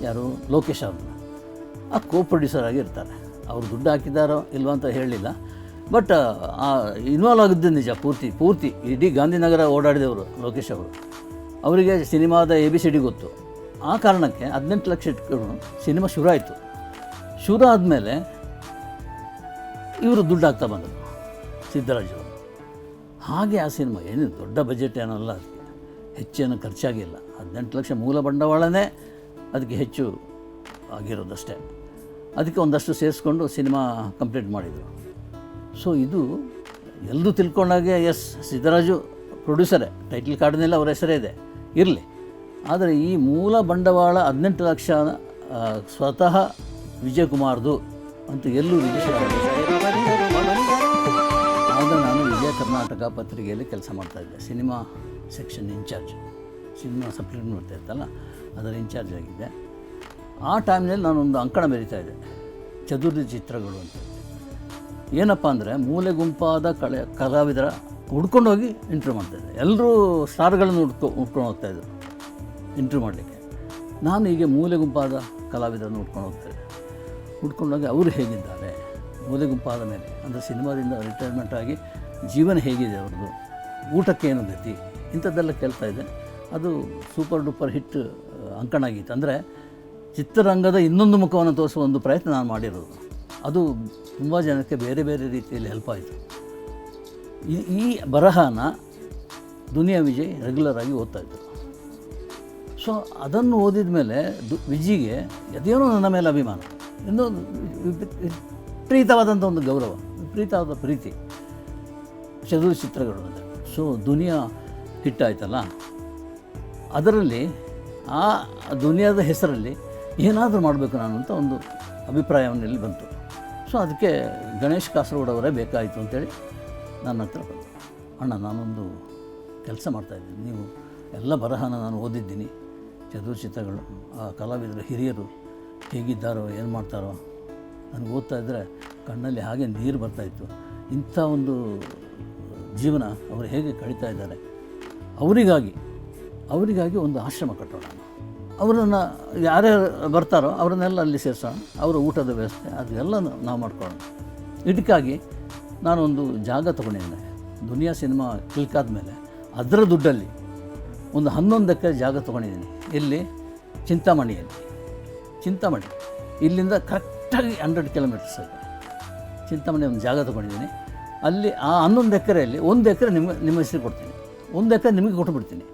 ಯಾರು? ಲೋಕೇಶ್ ಅವ್ರನ್ನ. ಆ ಕೋ ಪ್ರೊಡ್ಯೂಸರ್ ಆಗಿ ಇರ್ತಾರೆ ಅವರು ದುಡ್ಡು ಹಾಕಿದ್ದಾರೋ ಇಲ್ವೋ ಅಂತ ಹೇಳಲಿಲ್ಲ ಬಟ್ ಇನ್ವಾಲ್ವ್ ಆಗಿದ್ದು ನಿಜ, ಪೂರ್ತಿ ಪೂರ್ತಿ. ಇಡೀ ಗಾಂಧಿನಗರ ಓಡಾಡಿದವರು ಲೋಕೇಶ್ ಅವರು. ಅವರಿಗೆ ಸಿನಿಮಾದ ಎ ಬಿ ಸಿ ಡಿ ಗೊತ್ತು. ಆ ಕಾರಣಕ್ಕೆ ಹದಿನೆಂಟು ಲಕ್ಷ ಇಟ್ಕೊಂಡು ಸಿನಿಮಾ ಶುರು ಆಯಿತು. ಶುರು ಆದಮೇಲೆ ಇವರು ದುಡ್ಡು ಹಾಕ್ತಾ ಬಂದರು, ಸಿದ್ದರಾಜು ಅವರು. ಹಾಗೆ ಆ ಸಿನಿಮಾ ಏನು ದೊಡ್ಡ ಬಜೆಟ್ ಏನಲ್ಲ ಅದಕ್ಕೆ. ಹೆಚ್ಚೇನು ಖರ್ಚಾಗಿಲ್ಲ. ಹದಿನೆಂಟು ಲಕ್ಷ ಮೂಲ ಬಂಡವಾಳನೇ ಅದಕ್ಕೆ ಹೆಚ್ಚು ಆಗಿರೋದಷ್ಟೇ. ಅದಕ್ಕೆ ಒಂದಷ್ಟು ಸೇರಿಸ್ಕೊಂಡು ಸಿನಿಮಾ ಕಂಪ್ಲೀಟ್ ಮಾಡಿದರು. ಸೊ ಇದು ಎಲ್ಲರೂ ತಿಳ್ಕೊಂಡಾಗೆ, ಎಸ್, ಸಿದ್ದರಾಜು ಪ್ರೊಡ್ಯೂಸರೇ, ಟೈಟಲ್ ಕಾರ್ಡ್ನೆಲ್ಲ ಅವರ ಹೆಸರೇ ಇದೆ, ಇರಲಿ. ಆದರೆ ಈ ಮೂಲ ಬಂಡವಾಳ ಹದಿನೆಂಟು ಲಕ್ಷ ಸ್ವತಃ ವಿಜಯಕುಮಾರ್ದು ಅಂತ ಎಲ್ಲೂ ರಿಜಿಸ್ಟರ್ ಆಗ ನಾನು ವಿಜಯ ಕರ್ನಾಟಕ ಪತ್ರಿಕೆಯಲ್ಲಿ ಕೆಲಸ ಮಾಡ್ತಾಯಿದ್ದೆ cinema section in charge. Cinema supplement ಮಾಡ್ತಾ ಇತ್ತಲ್ಲ ಅದರ ಇನ್ಚಾರ್ಜ್ ಆಗಿದ್ದೆ. ಆ ಟೈಮ್ನಲ್ಲಿ ನಾನೊಂದು ಅಂಕಣ ಬರೀತಾ ಇದ್ದೆ. ಚದುರ್ದ ಚಿತ್ರಗಳು ಅಂತ. ಏನಪ್ಪ ಅಂದರೆ ಮೂಲೆ ಗುಂಪಾದ ಕಳೆ, ಕಲಾವಿದರ ಹುಡ್ಕೊಂಡೋಗಿ ಇಂಟ್ರ್ಯೂ ಮಾಡ್ತಾಯಿದ್ದೆ ಎಲ್ಲರೂ ಸ್ಟಾರ್ಗಳನ್ನು ಹುಡ್ಕೊ, ಹುಡ್ಕೊಂಡು ಹೋಗ್ತಾಯಿದ್ರು ಇಂಟ್ರ್ಯೂ ಮಾಡಲಿಕ್ಕೆ. ನಾನು ಹೀಗೆ ಮೂಲೆ ಗುಂಪಾದ ಕಲಾವಿದರನ್ನು ಹುಡ್ಕೊಂಡು ಹೋಗ್ತಾಯಿದ್ದೆ ಹುಡ್ಕೊಂಡೋಗಿ ಅವರು ಹೇಗಿದ್ದಾರೆ? ಮೂಲೆ ಗುಂಪಾದ ಮೇಲೆ, ಅಂದರೆ ಸಿನಿಮಾದಿಂದ ರಿಟೈರ್ಮೆಂಟ್ ಆಗಿ ಜೀವನ ಹೇಗಿದೆ ಅವ್ರದ್ದು? ಊಟಕ್ಕೆ ಏನು ಗತಿ? ಇಂಥದ್ದೆಲ್ಲ ಕೇಳ್ತಾ ಇದ್ದೆ. ಅದು ಸೂಪರ್ ಡೂಪರ್ ಹಿಟ್ ಅಂಕಣ ಆಗಿತ್ತು. ಅಂದರೆ ಚಿತ್ರರಂಗದ ಇನ್ನೊಂದು ಮುಖವನ್ನು ತೋರಿಸುವ ಒಂದು ಪ್ರಯತ್ನ ನಾನು ಮಾಡಿರೋದು. ಅದು ತುಂಬ ಜನಕ್ಕೆ ಬೇರೆ ಬೇರೆ ರೀತಿಯಲ್ಲಿ ಹೆಲ್ಪ್ ಆಯಿತು. ಈ ಬರಹನ ದುನಿಯಾ ವಿಜಯ್ ರೆಗ್ಯುಲರ್ ಆಗಿ ಓದ್ತಾ ಇದ್ದರು. ಸೊ ಅದನ್ನು ಓದಿದ ಮೇಲೆ ದು, ವಿಜಿಗೆ ಅದೇನೋ ನನ್ನ ಮೇಲೆ ಅಭಿಮಾನ. ಇನ್ನೂ ವಿಪ್ರೀತವಾದಂಥ ಒಂದು ಗೌರವ, ವಿಪರೀತವಾದ ಪ್ರೀತಿ. ಚದುರು ಚಿತ್ರಗಳು ಅಂದರೆ ಸೊ ದುನಿಯಾ ಹಿಟ್ ಆಯ್ತಲ್ಲ? ಅದರಲ್ಲಿ ಆ ದುನಿಯಾದ ಹೆಸರಲ್ಲಿ ಏನಾದರೂ ಮಾಡಬೇಕು ನಾನು ಅಂತ ಒಂದು ಅಭಿಪ್ರಾಯವನ್ನಲ್ಲಿ ಬಂತು. ಸೊ ಅದಕ್ಕೆ ಗಣೇಶ್ ಕಾಸರಗೋಡವರೇ ಬೇಕಾಯಿತು ಅಂತೇಳಿ ನನ್ನ ಹತ್ರ ಬಂದು, ಅಣ್ಣ, ನಾನೊಂದು ಕೆಲಸ ಮಾಡ್ತಾಯಿದ್ದೀನಿ ನೀವು ಎಲ್ಲ ಬರಹನ ನಾನು ಓದಿದ್ದೀನಿ. ಚತುರ್ಚಿತ್ರಗಳು ಆ ಕಲಾವಿದರ ಹಿರಿಯರು ಹೇಗಿದ್ದಾರೋ, ಏನು ಮಾಡ್ತಾರೋ ನನಗೆ ಓದ್ತಾ ಇದ್ದರೆ ಕಣ್ಣಲ್ಲಿ ಹಾಗೆ ನೀರು ಬರ್ತಾಯಿತ್ತು ಇಂಥ ಒಂದು ಜೀವನ ಅವರು ಹೇಗೆ ಕಳೀತಾ ಇದ್ದಾರೆ, ಅವರಿಗಾಗಿ ಅವರಿಗಾಗಿ ಒಂದು ಆಶ್ರಮ ಕಟ್ಟೋಣ ಅವರನ್ನು ಯಾರೇ ಬರ್ತಾರೋ ಅವರನ್ನೆಲ್ಲ ಅಲ್ಲಿ ಸೇರಿಸೋಣ ಅವರ ಊಟದ ವ್ಯವಸ್ಥೆ, ಅದೆಲ್ಲ ನಾವು ಮಾಡ್ಕೊಳ್ಳೋಣ. ಇದಕ್ಕಾಗಿ ನಾನೊಂದು ಜಾಗ ತೊಗೊಂಡಿದ್ದೇನೆ ದುನಿಯಾ ಸಿನಿಮಾ ಕ್ಲಿಕ್ ಆದಮೇಲೆ ಅದರ ದುಡ್ಡಲ್ಲಿ ಒಂದು ಹನ್ನೊಂದು ಎಕರೆ ಜಾಗ ತೊಗೊಂಡಿದ್ದೀನಿ. ಇಲ್ಲಿ ಚಿಂತಾಮಣಿಯಲ್ಲಿ. ಚಿಂತಾಮಣಿ. ಇಲ್ಲಿಂದ ಕರೆಕ್ಟಾಗಿ ಹಂಡ್ರೆಡ್ ಕಿಲೋಮೀಟರ್ಸ್ ಚಿಂತಾಮಣಿ ಒಂದು ಜಾಗ ತೊಗೊಂಡಿದ್ದೀನಿ. ಅಲ್ಲಿ ಆ ಹನ್ನೊಂದು ಎಕರೆಯಲ್ಲಿ ಒಂದು ಎಕರೆ ನಿಮ್ಮ ನಿಮ್ಮ ಹೆಸರು ಕೊಡ್ತೀನಿ. ಒಂದು ಎಕರೆ ನಿಮಗೆ ಕೊಟ್ಟುಬಿಡ್ತೀನಿ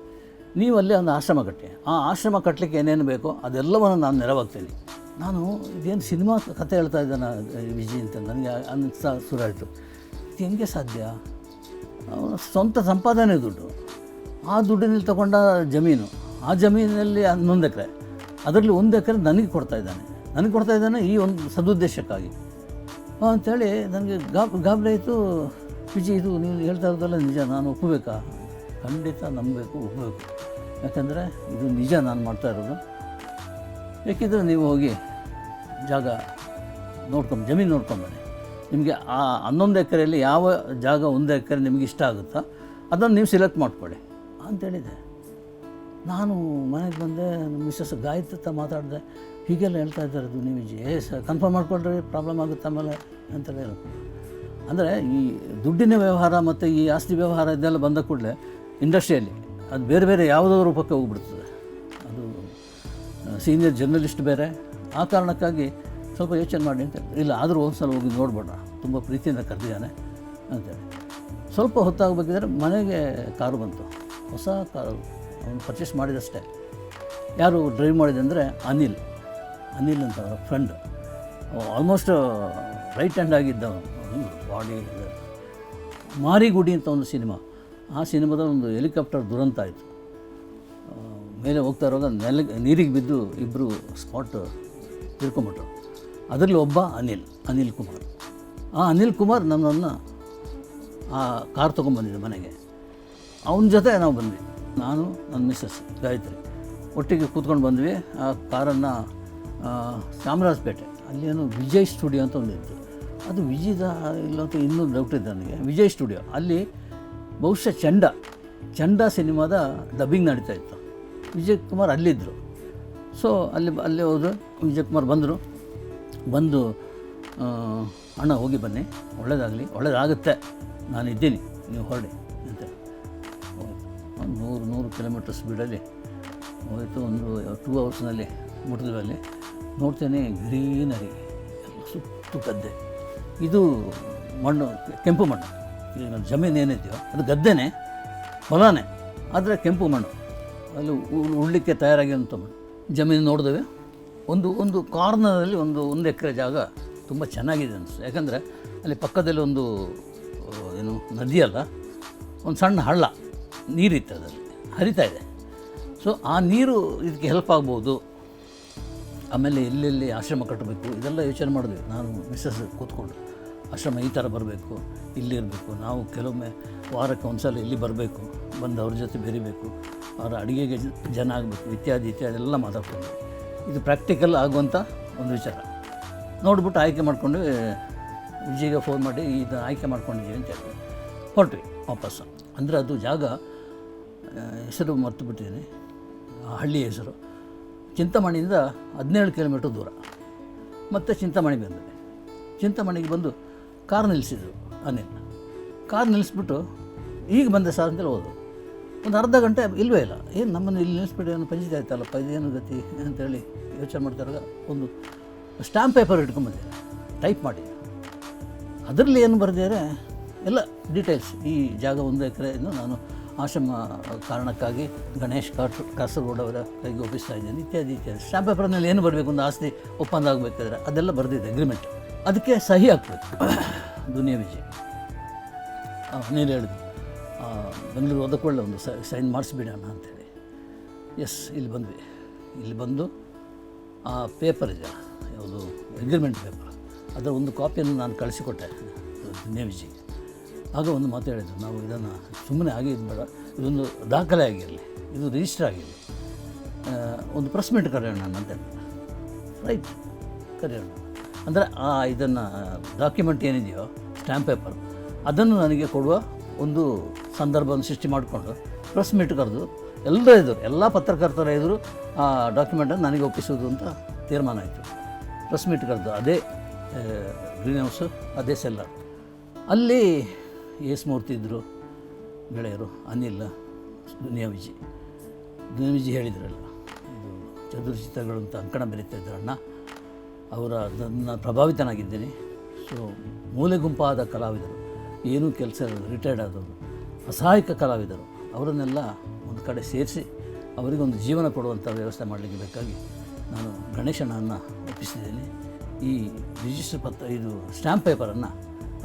ನೀವು ಅಲ್ಲಿ ಒಂದು ಆಶ್ರಮ ಕಟ್ಟಿ. ಆ ಆಶ್ರಮ ಕಟ್ಟಲಿಕ್ಕೆ ಏನೇನು ಬೇಕೋ ಅದೆಲ್ಲವನ್ನು ನಾನು ನೆರವಾಗ್ತೀನಿ. ನಾನು ಇದೇನು ಸಿನಿಮಾ ಕಥೆ ಹೇಳ್ತಾ ಇದ್ದಾನ ವಿಜಿ ಅಂತ ನನಗೆ ಅನ್ಸ ಶುರು ಆಯಿತು ಇದು ಹೆಂಗೆ ಸಾಧ್ಯ? ಅವನ ಸ್ವಂತ ಸಂಪಾದನೆ ದುಡ್ಡು. ಆ ದುಡ್ಡಿನಲ್ಲಿ ತಗೊಂಡ ಜಮೀನು. ಆ ಜಮೀನಿನಲ್ಲಿ ಹನ್ನೊಂದು ಎಕರೆ. ಅದರಲ್ಲಿ ಒಂದು ಎಕರೆ ನನಗೆ ಕೊಡ್ತಾ ಇದ್ದಾನೆ. ನನಗೆ ಕೊಡ್ತಾ ಇದ್ದಾನೆ ಈ ಒಂದು ಸದುದ್ದೇಶಕ್ಕಾಗಿ. ಅಂಥೇಳಿ ನನಗೆ ಗಾಬ್ ಗಾಬರಿ ಆಯಿತು. ವಿಜಿ, ಇದು ನೀವು ಹೇಳ್ತಾ ಇರೋದಲ್ಲ ನಿಜ, ನಾನು ಒಪ್ಪಬೇಕಾ? ಖಂಡಿತ ನಂಬಬೇಕು, ಹೋಗಬೇಕು. ಯಾಕಂದರೆ ಇದು ನಿಜ ನಾನು ಮಾಡ್ತಾ ಇರೋದು. ಬೇಕಿದ್ರೆ ನೀವು ಹೋಗಿ ಜಾಗ ನೋಡ್ಕೊಂಡು, ಜಮೀನು ನೋಡ್ಕೊಂಬನ್ನಿ. ನಿಮಗೆ ಆ ಹನ್ನೊಂದು ಎಕರೆಯಲ್ಲಿ ಯಾವ ಜಾಗ ಒಂದು ಎಕರೆ ನಿಮಗೆ ಇಷ್ಟ ಆಗುತ್ತೋ, ಅದನ್ನು ನೀವು ಸೆಲೆಕ್ಟ್ ಮಾಡ್ಕೊಳ್ಳಿ. ಅಂತೇಳಿದೆ ನಾನು ಮನೆಗೆ ಬಂದೆ ಮಿಸ್ಸಸ್ ಗಾಯತ್ರಿ ಮಾತಾಡಿದೆ. ಹೀಗೆಲ್ಲ ಹೇಳ್ತಾ ಇದ್ದಾರೆ ಅದು ನೀವು ಏ ಸರ್ ಕನ್ಫರ್ಮ್ ಮಾಡ್ಕೊಂಡ್ರೆ ಪ್ರಾಬ್ಲಮ್ ಆಗುತ್ತೆ ಆಮೇಲೆ ಅಂತೆಲ್ಲ ಹೇಳೋದು ಅಂದರೆ ಈ ದುಡ್ಡಿನ ವ್ಯವಹಾರ ಮತ್ತು ಈ ಆಸ್ತಿ ವ್ಯವಹಾರ ಇದೆಲ್ಲ ಬಂದ ಕೂಡಲೇ ಇಂಡಸ್ಟ್ರಿಯಲ್ಲಿ ಅದು ಬೇರೆ ಬೇರೆ ಯಾವುದೋ ರೂಪಕ್ಕೆ ಹೋಗಿಬಿಡ್ತದೆ. ಅದು ಸೀನಿಯರ್ ಜರ್ನಲಿಸ್ಟ್ ಬೇರೆ. ಆ ಕಾರಣಕ್ಕಾಗಿ ಸ್ವಲ್ಪ ಯೋಚನೆ ಮಾಡಿ ಅಂತ ಇಲ್ಲ, ಆದರೂ ಒಂದು ಸಲ ಹೋಗಿ ನೋಡ್ಬೇಡ. ತುಂಬ ಪ್ರೀತಿಯಿಂದ ಕರೆದಿದ್ದಾನೆ ಅಂತೇಳಿ ಸ್ವಲ್ಪ ಹೊತ್ತಾಗಬೇಕಿದ್ರೆ ಮನೆಗೆ ಕಾರು ಬಂತು. ಹೊಸ ಕಾರು ಅವನು ಪರ್ಚೇಸ್ ಮಾಡಿದಷ್ಟೇ. ಯಾರು ಡ್ರೈವ್ ಮಾಡಿದೆ ಅಂದರೆ ಅನಿಲ್. ಅನಿಲ್ ಅಂತ ಅವರ ಫ್ರೆಂಡ್ ಆಲ್ಮೋಸ್ಟ್ ರೈಟ್ ಹ್ಯಾಂಡ್ ಆಗಿದ್ದವನು. ಬಾಡಿ ಮಾರಿಗುಡಿ ಅಂತ ಒಂದು ಸಿನಿಮಾ ಆ ಸಿನಿಮಾದ ಒಂದು ಹೆಲಿಕಾಪ್ಟರ್ ದುರಂತ ಆಯಿತು. ಮೇಲೆ ಹೋಗ್ತಾ ಇರೋದ ನೆಲ, ನೀರಿಗೆ ಬಿದ್ದು ಇಬ್ಬರು ಸ್ಪಾಟ್ ತಿಳ್ಕೊಂಬಿಟ್ರು ಅದರಲ್ಲಿ ಒಬ್ಬ ಅನಿಲ್ ಅನಿಲ್ ಕುಮಾರ್. ಆ ಅನಿಲ್ ಕುಮಾರ್ ನನ್ನನ್ನು ಆ ಕಾರ್ ತೊಗೊಂಬಂದಿದ್ದೆ ಮನೆಗೆ. ಅವನ ಜೊತೆ ನಾವು ಬಂದ್ವಿ. ನಾನು, ನನ್ನ ಮಿಸ್ಸಸ್, ಗಾಯತ್ರಿ. ಒಟ್ಟಿಗೆ ಕೂತ್ಕೊಂಡು ಬಂದ್ವಿ. ಆ ಕಾರನ್ನು ಚಾಮರಾಜಪೇಟೆ ಅಲ್ಲೇನು ವಿಜಯ್ ಸ್ಟುಡಿಯೋ ಅಂತ ಒಂದು ಇತ್ತು ಅದು ವಿಜಯದ ಇಲ್ಲ ಅಂತ ಇನ್ನೂ ಡೌಟ್ ಇದೆ ನನಗೆ. ವಿಜಯ್ ಸ್ಟುಡಿಯೋ. ಅಲ್ಲಿ ಬಹುಶಃ ಚಂಡ ಚಂಡ ಸಿನಿಮಾದ ಡಬ್ಬಿಂಗ್ ನಡೀತಾ ಇತ್ತು. ವಿಜಯ್ ಕುಮಾರ್ ಅಲ್ಲಿದ್ದರು ಸೊ ಅಲ್ಲಿ ಅಲ್ಲಿ ಹೋದ್ರು, ವಿಜಯ್ ಕುಮಾರ್ ಬಂದರು. ಬಂದು ಅಣ್ಣ ಹೋಗಿ ಬನ್ನಿ, ಒಳ್ಳೇದಾಗಲಿ, ಒಳ್ಳೇದಾಗುತ್ತೆ ನಾನು ಇದ್ದೀನಿ ನೀವು ಹೊರಡಿ ಅಂತ ಒಂದು ನೂರು ನೂರು ಕಿಲೋಮೀಟರ್ ಸ್ಪೀಡಲ್ಲಿ ಹೋಯಿತು, ಒಂದು ಟೂ ಅವರ್ಸ್ನಲ್ಲಿ ಮುಟ್ಟಿದ್ವಿ ಅಲ್ಲಿ. ನೋಡ್ತೇನೆ ಗ್ರೀನರಿ ಸುತ್ತು ಗದ್ದೆ. ಇದು ಮಣ್ಣು, ಕೆಂಪು ಮಣ್ಣು. ನಮ್ಮ ಜಮೀನು ಏನಿದೆಯೋ, ಅದು ಗದ್ದೆನೇ, ಹೊಲನೇ. ಆದರೆ ಕೆಂಪು ಮಣ್ಣು. ಅಲ್ಲಿ ಉಳ್ಳಿಕ್ಕೆ ತಯಾರಾಗಿರುವಂಥ ಮಣ್ಣು. ಜಮೀನು ನೋಡಿದ್ವಿ. ಒಂದು ಒಂದು ಕಾರ್ನರಲ್ಲಿ ಒಂದು ಒಂದು ಎಕರೆ ಜಾಗ ತುಂಬ ಚೆನ್ನಾಗಿದೆ ಅನಿಸ್ತು ಯಾಕಂದರೆ ಅಲ್ಲಿ ಪಕ್ಕದಲ್ಲಿ ಒಂದು ಏನು ನದಿಯಲ್ಲ ಒಂದು ಸಣ್ಣ ಹಳ್ಳ ನೀರಿತ್ತು ಅದರಲ್ಲಿ, ಹರಿತಾ ಇದೆ. ಸೊ ಆ ನೀರು ಇದಕ್ಕೆ ಹೆಲ್ಪ್ ಆಗ್ಬೋದು. ಆಮೇಲೆ ಎಲ್ಲೆಲ್ಲಿ ಆಶ್ರಮ ಕಟ್ಟಬೇಕು, ಇದೆಲ್ಲ ಯೋಚನೆ ಮಾಡಿದ್ವಿ. ನಾನು ಮಿಸ್ಸಸ್ ಕೂತ್ಕೊಂಡು. ಆಶ್ರಮ ಈ ಥರ ಬರಬೇಕು ಇಲ್ಲಿರಬೇಕು ನಾವು ಕೆಲವೊಮ್ಮೆ ವಾರಕ್ಕೆ ಒಂದು ಸಲ ಇಲ್ಲಿ ಬರಬೇಕು, ಬಂದು ಅವ್ರ ಜೊತೆ ಬೆರಿಬೇಕು, ಅವರ ಅಡುಗೆಗೆ ಜನ ಆಗಬೇಕು, ಇತ್ಯಾದಿ ಇತ್ಯಾದಿ ಎಲ್ಲ ಮಾತಾಡ್ಕೊಂಡು ಇದು ಪ್ರಾಕ್ಟಿಕಲ್ ಆಗುವಂಥ ಒಂದು ವಿಚಾರ. ನೋಡ್ಬಿಟ್ಟು ಆಯ್ಕೆ ಮಾಡಿಕೊಂಡು, ವಿಜಯ್ಗೆ ಫೋನ್ ಮಾಡಿ ಇದು ಆಯ್ಕೆ ಮಾಡ್ಕೊಂಡಿದ್ದೀವಿ ಅಂತ ಹೇಳಿ ಹೊರಟ್ವಿ ವಾಪಸ್ಸು. ಅಂದರೆ ಅದು ಜಾಗ ಹೆಸರು ಮರ್ತು ಬಿಟ್ಟಿದ್ದೀನಿ. ಆ ಹಳ್ಳಿ ಹೆಸರು. ಚಿಂತಾಮಣಿಯಿಂದ ಹದಿನೇಳು ಕಿಲೋಮೀಟ್ರ್ ದೂರ. ಮತ್ತೆ ಚಿಂತಾಮಣಿ ಬಂದ್ವಿ. ಚಿಂತಾಮಣಿಗೆ ಬಂದು ಕಾರ್ ನಿಲ್ಲಿಸಿದ್ರು ಅನಿಲ್ ಕಾರ್ ನಿಲ್ಲಿಸ್ಬಿಟ್ಟು ಈಗ ಬಂದೆ ಸರ್ ಅಂತೇಳಿ ಹೋದರು. ಒಂದು ಅರ್ಧ ಗಂಟೆ ಇಲ್ಲವೇ ಇಲ್ಲ. ಏನು ನಮ್ಮನ್ನು ಇಲ್ಲಿ ನಿಲ್ಲಿಸ್ಬಿಟ್ಟು ಏನು ಪಂಚಾಯತ್ ಆಯ್ತಲ್ಲಪ್ಪ, ಇದೇನು ಗತಿ ಅಂತೇಳಿ ಯೋಚನೆ ಮಾಡ್ತಾರಾಗ ಒಂದು ಸ್ಟ್ಯಾಂಪ್ ಪೇಪರ್ ಇಟ್ಕೊಂಬಂದೆ ಟೈಪ್ ಮಾಡಿ. ಅದರಲ್ಲಿ ಏನು ಬರೆದಿದ್ದಾರೆ ಎಲ್ಲ ಡೀಟೇಲ್ಸ್ ಈ ಜಾಗ ಒಂದು ಎಕರೆಯನ್ನು ನಾನು ಆಶ್ರಮ ಕಾರಣಕ್ಕಾಗಿ ಗಣೇಶ್ ಕಾಟ್ ಕಾಸರಗೋಡು ಅವರ ಕೈಗೆ ಒಪ್ಪಿಸ್ತಾ ಇದ್ದೇನೆ. ಇತ್ಯಾದಿ ಇತ್ಯಾದಿ. ಸ್ಟ್ಯಾಂಪ್ ಪೇಪರ್ನಲ್ಲಿ ಏನು ಬರಬೇಕು ಒಂದು ಆಸ್ತಿ ಒಪ್ಪಂದ ಆಗಬೇಕಾದ್ರೆ ಅದೆಲ್ಲ ಬರೆದಿದೆ ಅಗ್ರಿಮೆಂಟ್ ಅದಕ್ಕೆ ಸಹಿ ಆಗ್ತದೆ ದುನಿಯಾ ವಿಜಯ್. ನೀನು ಹೇಳಿದ್ರು ಬೆಂಗಳೂರು ಓದಕೊಳ್ಳೆ ಒಂದು ಸೈನ್ ಮಾಡಿಸ್ಬಿಡೋಣ ಅಂತೇಳಿ ಎಸ್ ಇಲ್ಲಿ ಬಂದ್ವಿ. ಇಲ್ಲಿ ಬಂದು ಆ ಪೇಪರ್ ಇದೆ. ಯಾವುದು ಅಗ್ರಿಮೆಂಟ್ ಪೇಪರ್ ಅದರ ಒಂದು ಕಾಪಿಯನ್ನು ನಾನು ಕಳಿಸಿಕೊಟ್ಟೆ ನೇವಿಜಿಗೆ ಆಗ ಒಂದು ಮಾತು ಹೇಳಿದ್ರು, ನಾವು ಇದನ್ನು ಸುಮ್ಮನೆ ಆಗಿ ಇದು ಬೇಡ. ಇದೊಂದು ದಾಖಲೆ ಆಗಿರಲಿ. ಇದು ರಿಜಿಸ್ಟರ್ ಆಗಿರಲಿ. ಒಂದು ಪ್ರೆಸ್ ಮೀಟ್ ಕರೆಯೋಣ ಅಂತ. ರೈಟ್ ಕರೆಯೋಣ. ಅಂದರೆ ಆ ಇದನ್ನು ಡಾಕ್ಯುಮೆಂಟ್ ಏನಿದೆಯೋ ಸ್ಟ್ಯಾಂಪ್ ಪೇಪರ್ ಅದನ್ನು ನನಗೆ ಕೊಡುವ ಒಂದು ಸಂದರ್ಭವನ್ನು ಸೃಷ್ಟಿ ಮಾಡಿಕೊಂಡು ಪ್ರೆಸ್ ಮೀಟ್ ಕರೆದು ಎಲ್ಲರ ಎದುರು ಎಲ್ಲ ಪತ್ರಕರ್ತರ ಎದುರು ಆ ಡಾಕ್ಯುಮೆಂಟನ್ನು ನನಗೆ ಒಪ್ಪಿಸೋದು ಅಂತ ತೀರ್ಮಾನ ಆಯಿತು. ಪ್ರೆಸ್ ಮೀಟ್ ಕರೆದು ಅದೇ ಗ್ರೀನ್ ಹೌಸು ಅದೇ ಸೆಲ್ಲರ್ ಅಲ್ಲಿ ಎಸ್ ಮೂರ್ತಿ ಇದ್ದರು ಗೆಳೆಯರು, ಅನಿಲ್ ದುನಿಯಾ ವಿಜಿ ದುನಿಯಾ ವಿಜಿ ಹೇಳಿದ್ರಲ್ಲ, ಇದು ಚದುರ್ಚಿತ್ರಗಳು ಅಂತ ಅಂಕಣ ಬರೀತಾ ಇದ್ರಣ್ಣ ಅವರ ನನ್ನ ಪ್ರಭಾವಿತನಾಗಿದ್ದೀನಿ. ಸೊ ಮೂಲೆ ಗುಂಪಾದ ಕಲಾವಿದರು, ಏನೂ ಕೆಲಸ ರಿಟೈರ್ಡ್ ಆದವರು, ಅಸಹಾಯಕ ಕಲಾವಿದರು, ಅವರನ್ನೆಲ್ಲ ಒಂದು ಕಡೆ ಸೇರಿಸಿ ಅವರಿಗೊಂದು ಜೀವನ ಕೊಡುವಂಥ ವ್ಯವಸ್ಥೆ ಮಾಡಲಿಕ್ಕೆ ಬೇಕಾಗಿ ನಾನು ಗಣೇಶನನ್ನು ಒಪ್ಪಿಸಿದ್ದೇನೆ. ಈ ರಿಜಿಸ್ಟರ್ ಪತ್ರ, ಇದು ಸ್ಟ್ಯಾಂಪ್ ಪೇಪರನ್ನು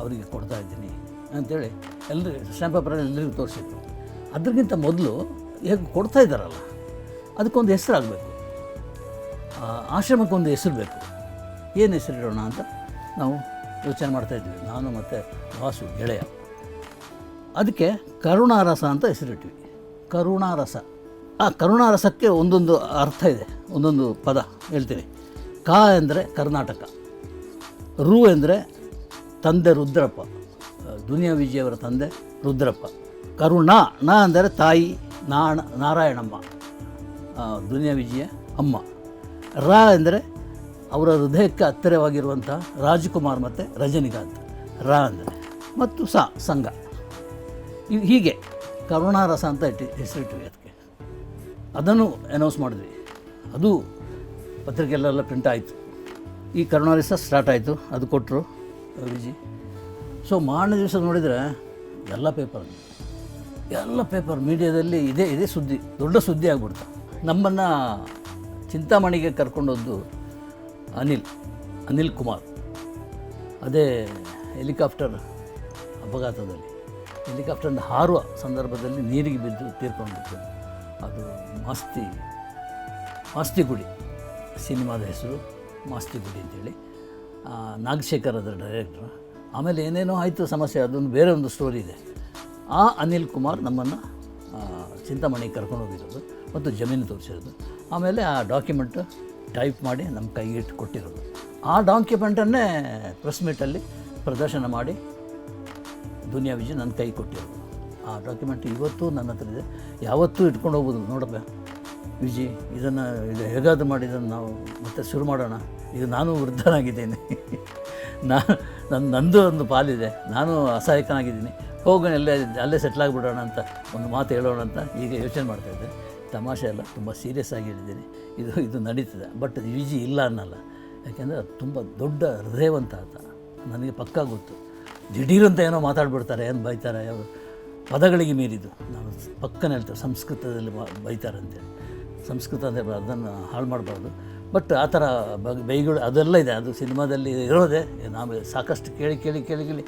ಅವರಿಗೆ ಕೊಡ್ತಾ ಇದ್ದೀನಿ ಅಂಥೇಳಿ ಎಲ್ಲರಿಗೂ, ಸ್ಟ್ಯಾಂಪ್ ಪೇಪರಲ್ಲಿ ಎಲ್ಲರಿಗೂ ತೋರಿಸಿದ್ರು. ಅದಕ್ಕಿಂತ ಮೊದಲು ಹೇಗೆ ಕೊಡ್ತಾ ಇದ್ದಾರಲ್ಲ, ಅದಕ್ಕೊಂದು ಹೆಸರಾಗಬೇಕು. ಆಶ್ರಮಕ್ಕೊಂದು ಹೆಸರು ಬೇಕು. ಏನು ಹೆಸರಿಡೋಣ ಅಂತ ನಾವು ಯೋಚನೆ ಮಾಡ್ತಾಯಿದ್ವಿ ನಾನು ಮತ್ತು ವಾಸು ಗೆಳೆಯ. ಅದಕ್ಕೆ ಕರುಣಾರಸ ಅಂತ ಹೆಸರಿಟ್ವಿ. ಕರುಣಾರಸ. ಆ ಕರುಣಾರಸಕ್ಕೆ ಒಂದೊಂದು ಅರ್ಥ ಇದೆ. ಒಂದೊಂದು ಪದ ಹೇಳ್ತೀನಿ ಕ ಎಂದರೆ ಕರ್ನಾಟಕ. ರು ಎಂದರೆ ತಂದೆ ರುದ್ರಪ್ಪ. ದುನಿಯಾ ವಿಜಯವರ ತಂದೆ ರುದ್ರಪ್ಪ. ಕರುಣ, ನ ಅಂದರೆ ತಾಯಿ, ನಾಣ, ನಾರಾಯಣಮ್ಮ. ದುನಿಯಾ ವಿಜಯ ಅಮ್ಮ. ರ ಎಂದರೆ ಅವರ ಹೃದಯಕ್ಕೆ ಹತ್ತಿರವಾಗಿರುವಂಥ ರಾಜ್ಕುಮಾರ್ ಮತ್ತು ರಜನಿಕಾಂತ್ ರ ಅಂದರೆ ಮತ್ತು ಸ ಸಂಘ ಹೀಗೆ ಕರುಣಾರಸ ಅಂತ ಇಟ್ಟು ಹೆಸರಿಟ್ವಿ ಅದಕ್ಕೆ. ಅದನ್ನು ಅನೌನ್ಸ್ ಮಾಡಿದ್ವಿ. ಅದು ಪತ್ರಿಕೆಯಲ್ಲೆಲ್ಲ ಪ್ರಿಂಟ್ ಆಯಿತು. ಈ ಕರುಣಾರಸ ಸ್ಟಾರ್ಟ್ ಆಯಿತು. ಅದು ಕೊಟ್ಟರು ವಿಜಿ ಸೊ ಮಾರನೇ ದಿವಸ ನೋಡಿದರೆ ಎಲ್ಲ ಪೇಪರ್ ಎಲ್ಲ ಪೇಪರ್ ಮೀಡಿಯಾದಲ್ಲಿ ಇದೇ ಇದೇ ಸುದ್ದಿ, ದೊಡ್ಡ ಸುದ್ದಿ ಆಗ್ಬಿಡ್ತು. ನಮ್ಮನ್ನು ಚಿಂತಾಮಣಿಗೆ ಕರ್ಕೊಂಡೋದ್ದು ಅನಿಲ್ ಅನಿಲ್ ಕುಮಾರ್. ಅದೇ ಹೆಲಿಕಾಪ್ಟರ್ ಅಪಘಾತದಲ್ಲಿ. ಹೆಲಿಕಾಪ್ಟರ್ನ ಹಾರುವ ಸಂದರ್ಭದಲ್ಲಿ ನೀರಿಗೆ ಬಿದ್ದು ತೀರ್ಕೊಂಡ್ಬಿಟ್ಟು ಅದು ಮಾಸ್ತಿ, ಮಾಸ್ತಿಗುಡಿ ಸಿನಿಮಾದ ಹೆಸರು, ಮಾಸ್ತಿಗುಡಿ ಅಂತೇಳಿ. ನಾಗಶೇಖರ್ ಅದರ ಡೈರೆಕ್ಟ್ರು. ಆಮೇಲೆ ಏನೇನೋ ಆಯಿತು ಸಮಸ್ಯೆ, ಅದೊಂದು ಬೇರೆ ಒಂದು ಸ್ಟೋರಿ ಇದೆ. ಆ ಅನಿಲ್ ಕುಮಾರ್ ನಮ್ಮನ್ನು ಚಿಂತಾಮಣಿಗೆ ಕರ್ಕೊಂಡು ಹೋಗಿರೋದು ಮತ್ತು ಜಮೀನು ತೋರಿಸಿರೋದು. ಆಮೇಲೆ ಆ ಡಾಕ್ಯುಮೆಂಟ್ ಟೈಪ್ ಮಾಡಿ ನಮ್ಮ ಕೈಗೆ ಇಟ್ಟು ಕೊಟ್ಟಿರೋದು ಆ ಡಾಕ್ಯುಮೆಂಟನ್ನೇ ಪ್ರೆಸ್ ಮೀಟಲ್ಲಿ ಪ್ರದರ್ಶನ ಮಾಡಿ ದುನಿಯಾ ವಿಜಯ್ ನನ್ನ ಕೈ ಕೊಟ್ಟಿರೋದು. ಆ ಡಾಕ್ಯುಮೆಂಟ್ ಇವತ್ತು ನನ್ನ ಹತ್ರ ಇದೆ. ಯಾವತ್ತೂ ಇಟ್ಕೊಂಡು ಹೋಗ್ಬೋದು ನೋಡಪ್ಪ. ವಿಜಿ ಇದನ್ನು ಇದು ಹೇಗಾದರೂ ಮಾಡಿ, ಇದನ್ನು ನಾವು ಮತ್ತೆ ಶುರು ಮಾಡೋಣ. ಈಗ ನಾನು ವೃದ್ಧನಾಗಿದ್ದೇನೆ. ನಾನು ನನ್ನ ನಂದು ಒಂದು ಪಾಲಿದೆ. ನಾನು ಅಸಹಾಯಕನಾಗಿದ್ದೀನಿ. ಹೋಗೋಣ ಅಲ್ಲೇ ಅಲ್ಲೇ ಸೆಟ್ಲಾಗಿಬಿಡೋಣ ಅಂತ ಒಂದು ಮಾತು ಹೇಳೋಣ ಅಂತ ಈಗ ಯೋಚನೆ ಮಾಡ್ತಾಯಿದ್ದೆ ತಮಾಷೆ ಅಲ್ಲ, ತುಂಬ ಸೀರಿಯಸ್ ಆಗಿ ಹೇಳಿದ್ದೀನಿ ಇದು ಇದು ನಡೀತದೆ. ಬಟ್ ವಿಜಿ ಇಲ್ಲ ಅನ್ನಲ್ಲ. ಯಾಕೆಂದರೆ ಅದು ತುಂಬ ದೊಡ್ಡ ಹೃದಯವಂತ ಆತ. ನನಗೆ ಪಕ್ಕಾ ಗೊತ್ತು. ದಿಢೀರಂತ ಏನೋ ಮಾತಾಡ್ಬಿಡ್ತಾರೆ, ಏನು ಬೈತಾರೆ ಅವರು ಪದಗಳಿಗೆ ಮೀರಿದ್ದು. ನಾನು ಪಕ್ಕನ ಹೇಳ್ತೇವೆ ಸಂಸ್ಕೃತದಲ್ಲಿ ಬೈತಾರಂತೇಳಿ ಸಂಸ್ಕೃತ ಅಂದರೆ ಅದನ್ನು ಹಾಳು ಮಾಡಬಾರ್ದು. ಬಟ್ ಆ ಥರ ಬೈಗಳು ಅದೆಲ್ಲ ಇದೆ. ಅದು ಸಿನಿಮಾದಲ್ಲಿ ಇರೋದೇ. ನಾವು ಸಾಕಷ್ಟು ಕೇಳಿ ಕೇಳಿ ಕೇಳಿ ಕೇಳಿ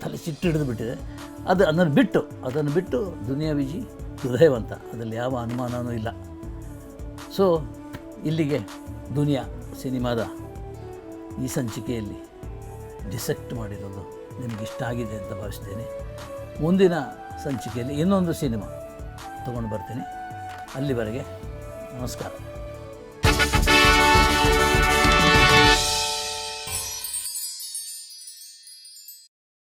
ತಲೆ ಚಿಟ್ಟು ಹಿಡಿದು ಬಿಟ್ಟಿದೆ. ಅದು ಅದನ್ನು ಬಿಟ್ಟು ಅದನ್ನು ಬಿಟ್ಟು ದುನಿಯಾ ವಿಜಿ ಹೃದಯವಂತ, ಅದರಲ್ಲಿ ಯಾವ ಅನುಮಾನವೂ ಇಲ್ಲ. ಸೊ ಇಲ್ಲಿಗೆ ದುನಿಯಾ ಸಿನಿಮಾದ ಈ ಸಂಚಿಕೆಯಲ್ಲಿ ಡಿಸೆಕ್ಟ್ ಮಾಡಿರೋದು ನಿಮಗಿಷ್ಟ ಆಗಿದೆ ಅಂತ ಭಾವಿಸ್ತೇನೆ. ಮುಂದಿನ ಸಂಚಿಕೆಯಲ್ಲಿ ಇನ್ನೊಂದು ಸಿನಿಮಾ ತೊಗೊಂಡು ಬರ್ತೀನಿ. ಅಲ್ಲಿವರೆಗೆ ನಮಸ್ಕಾರ.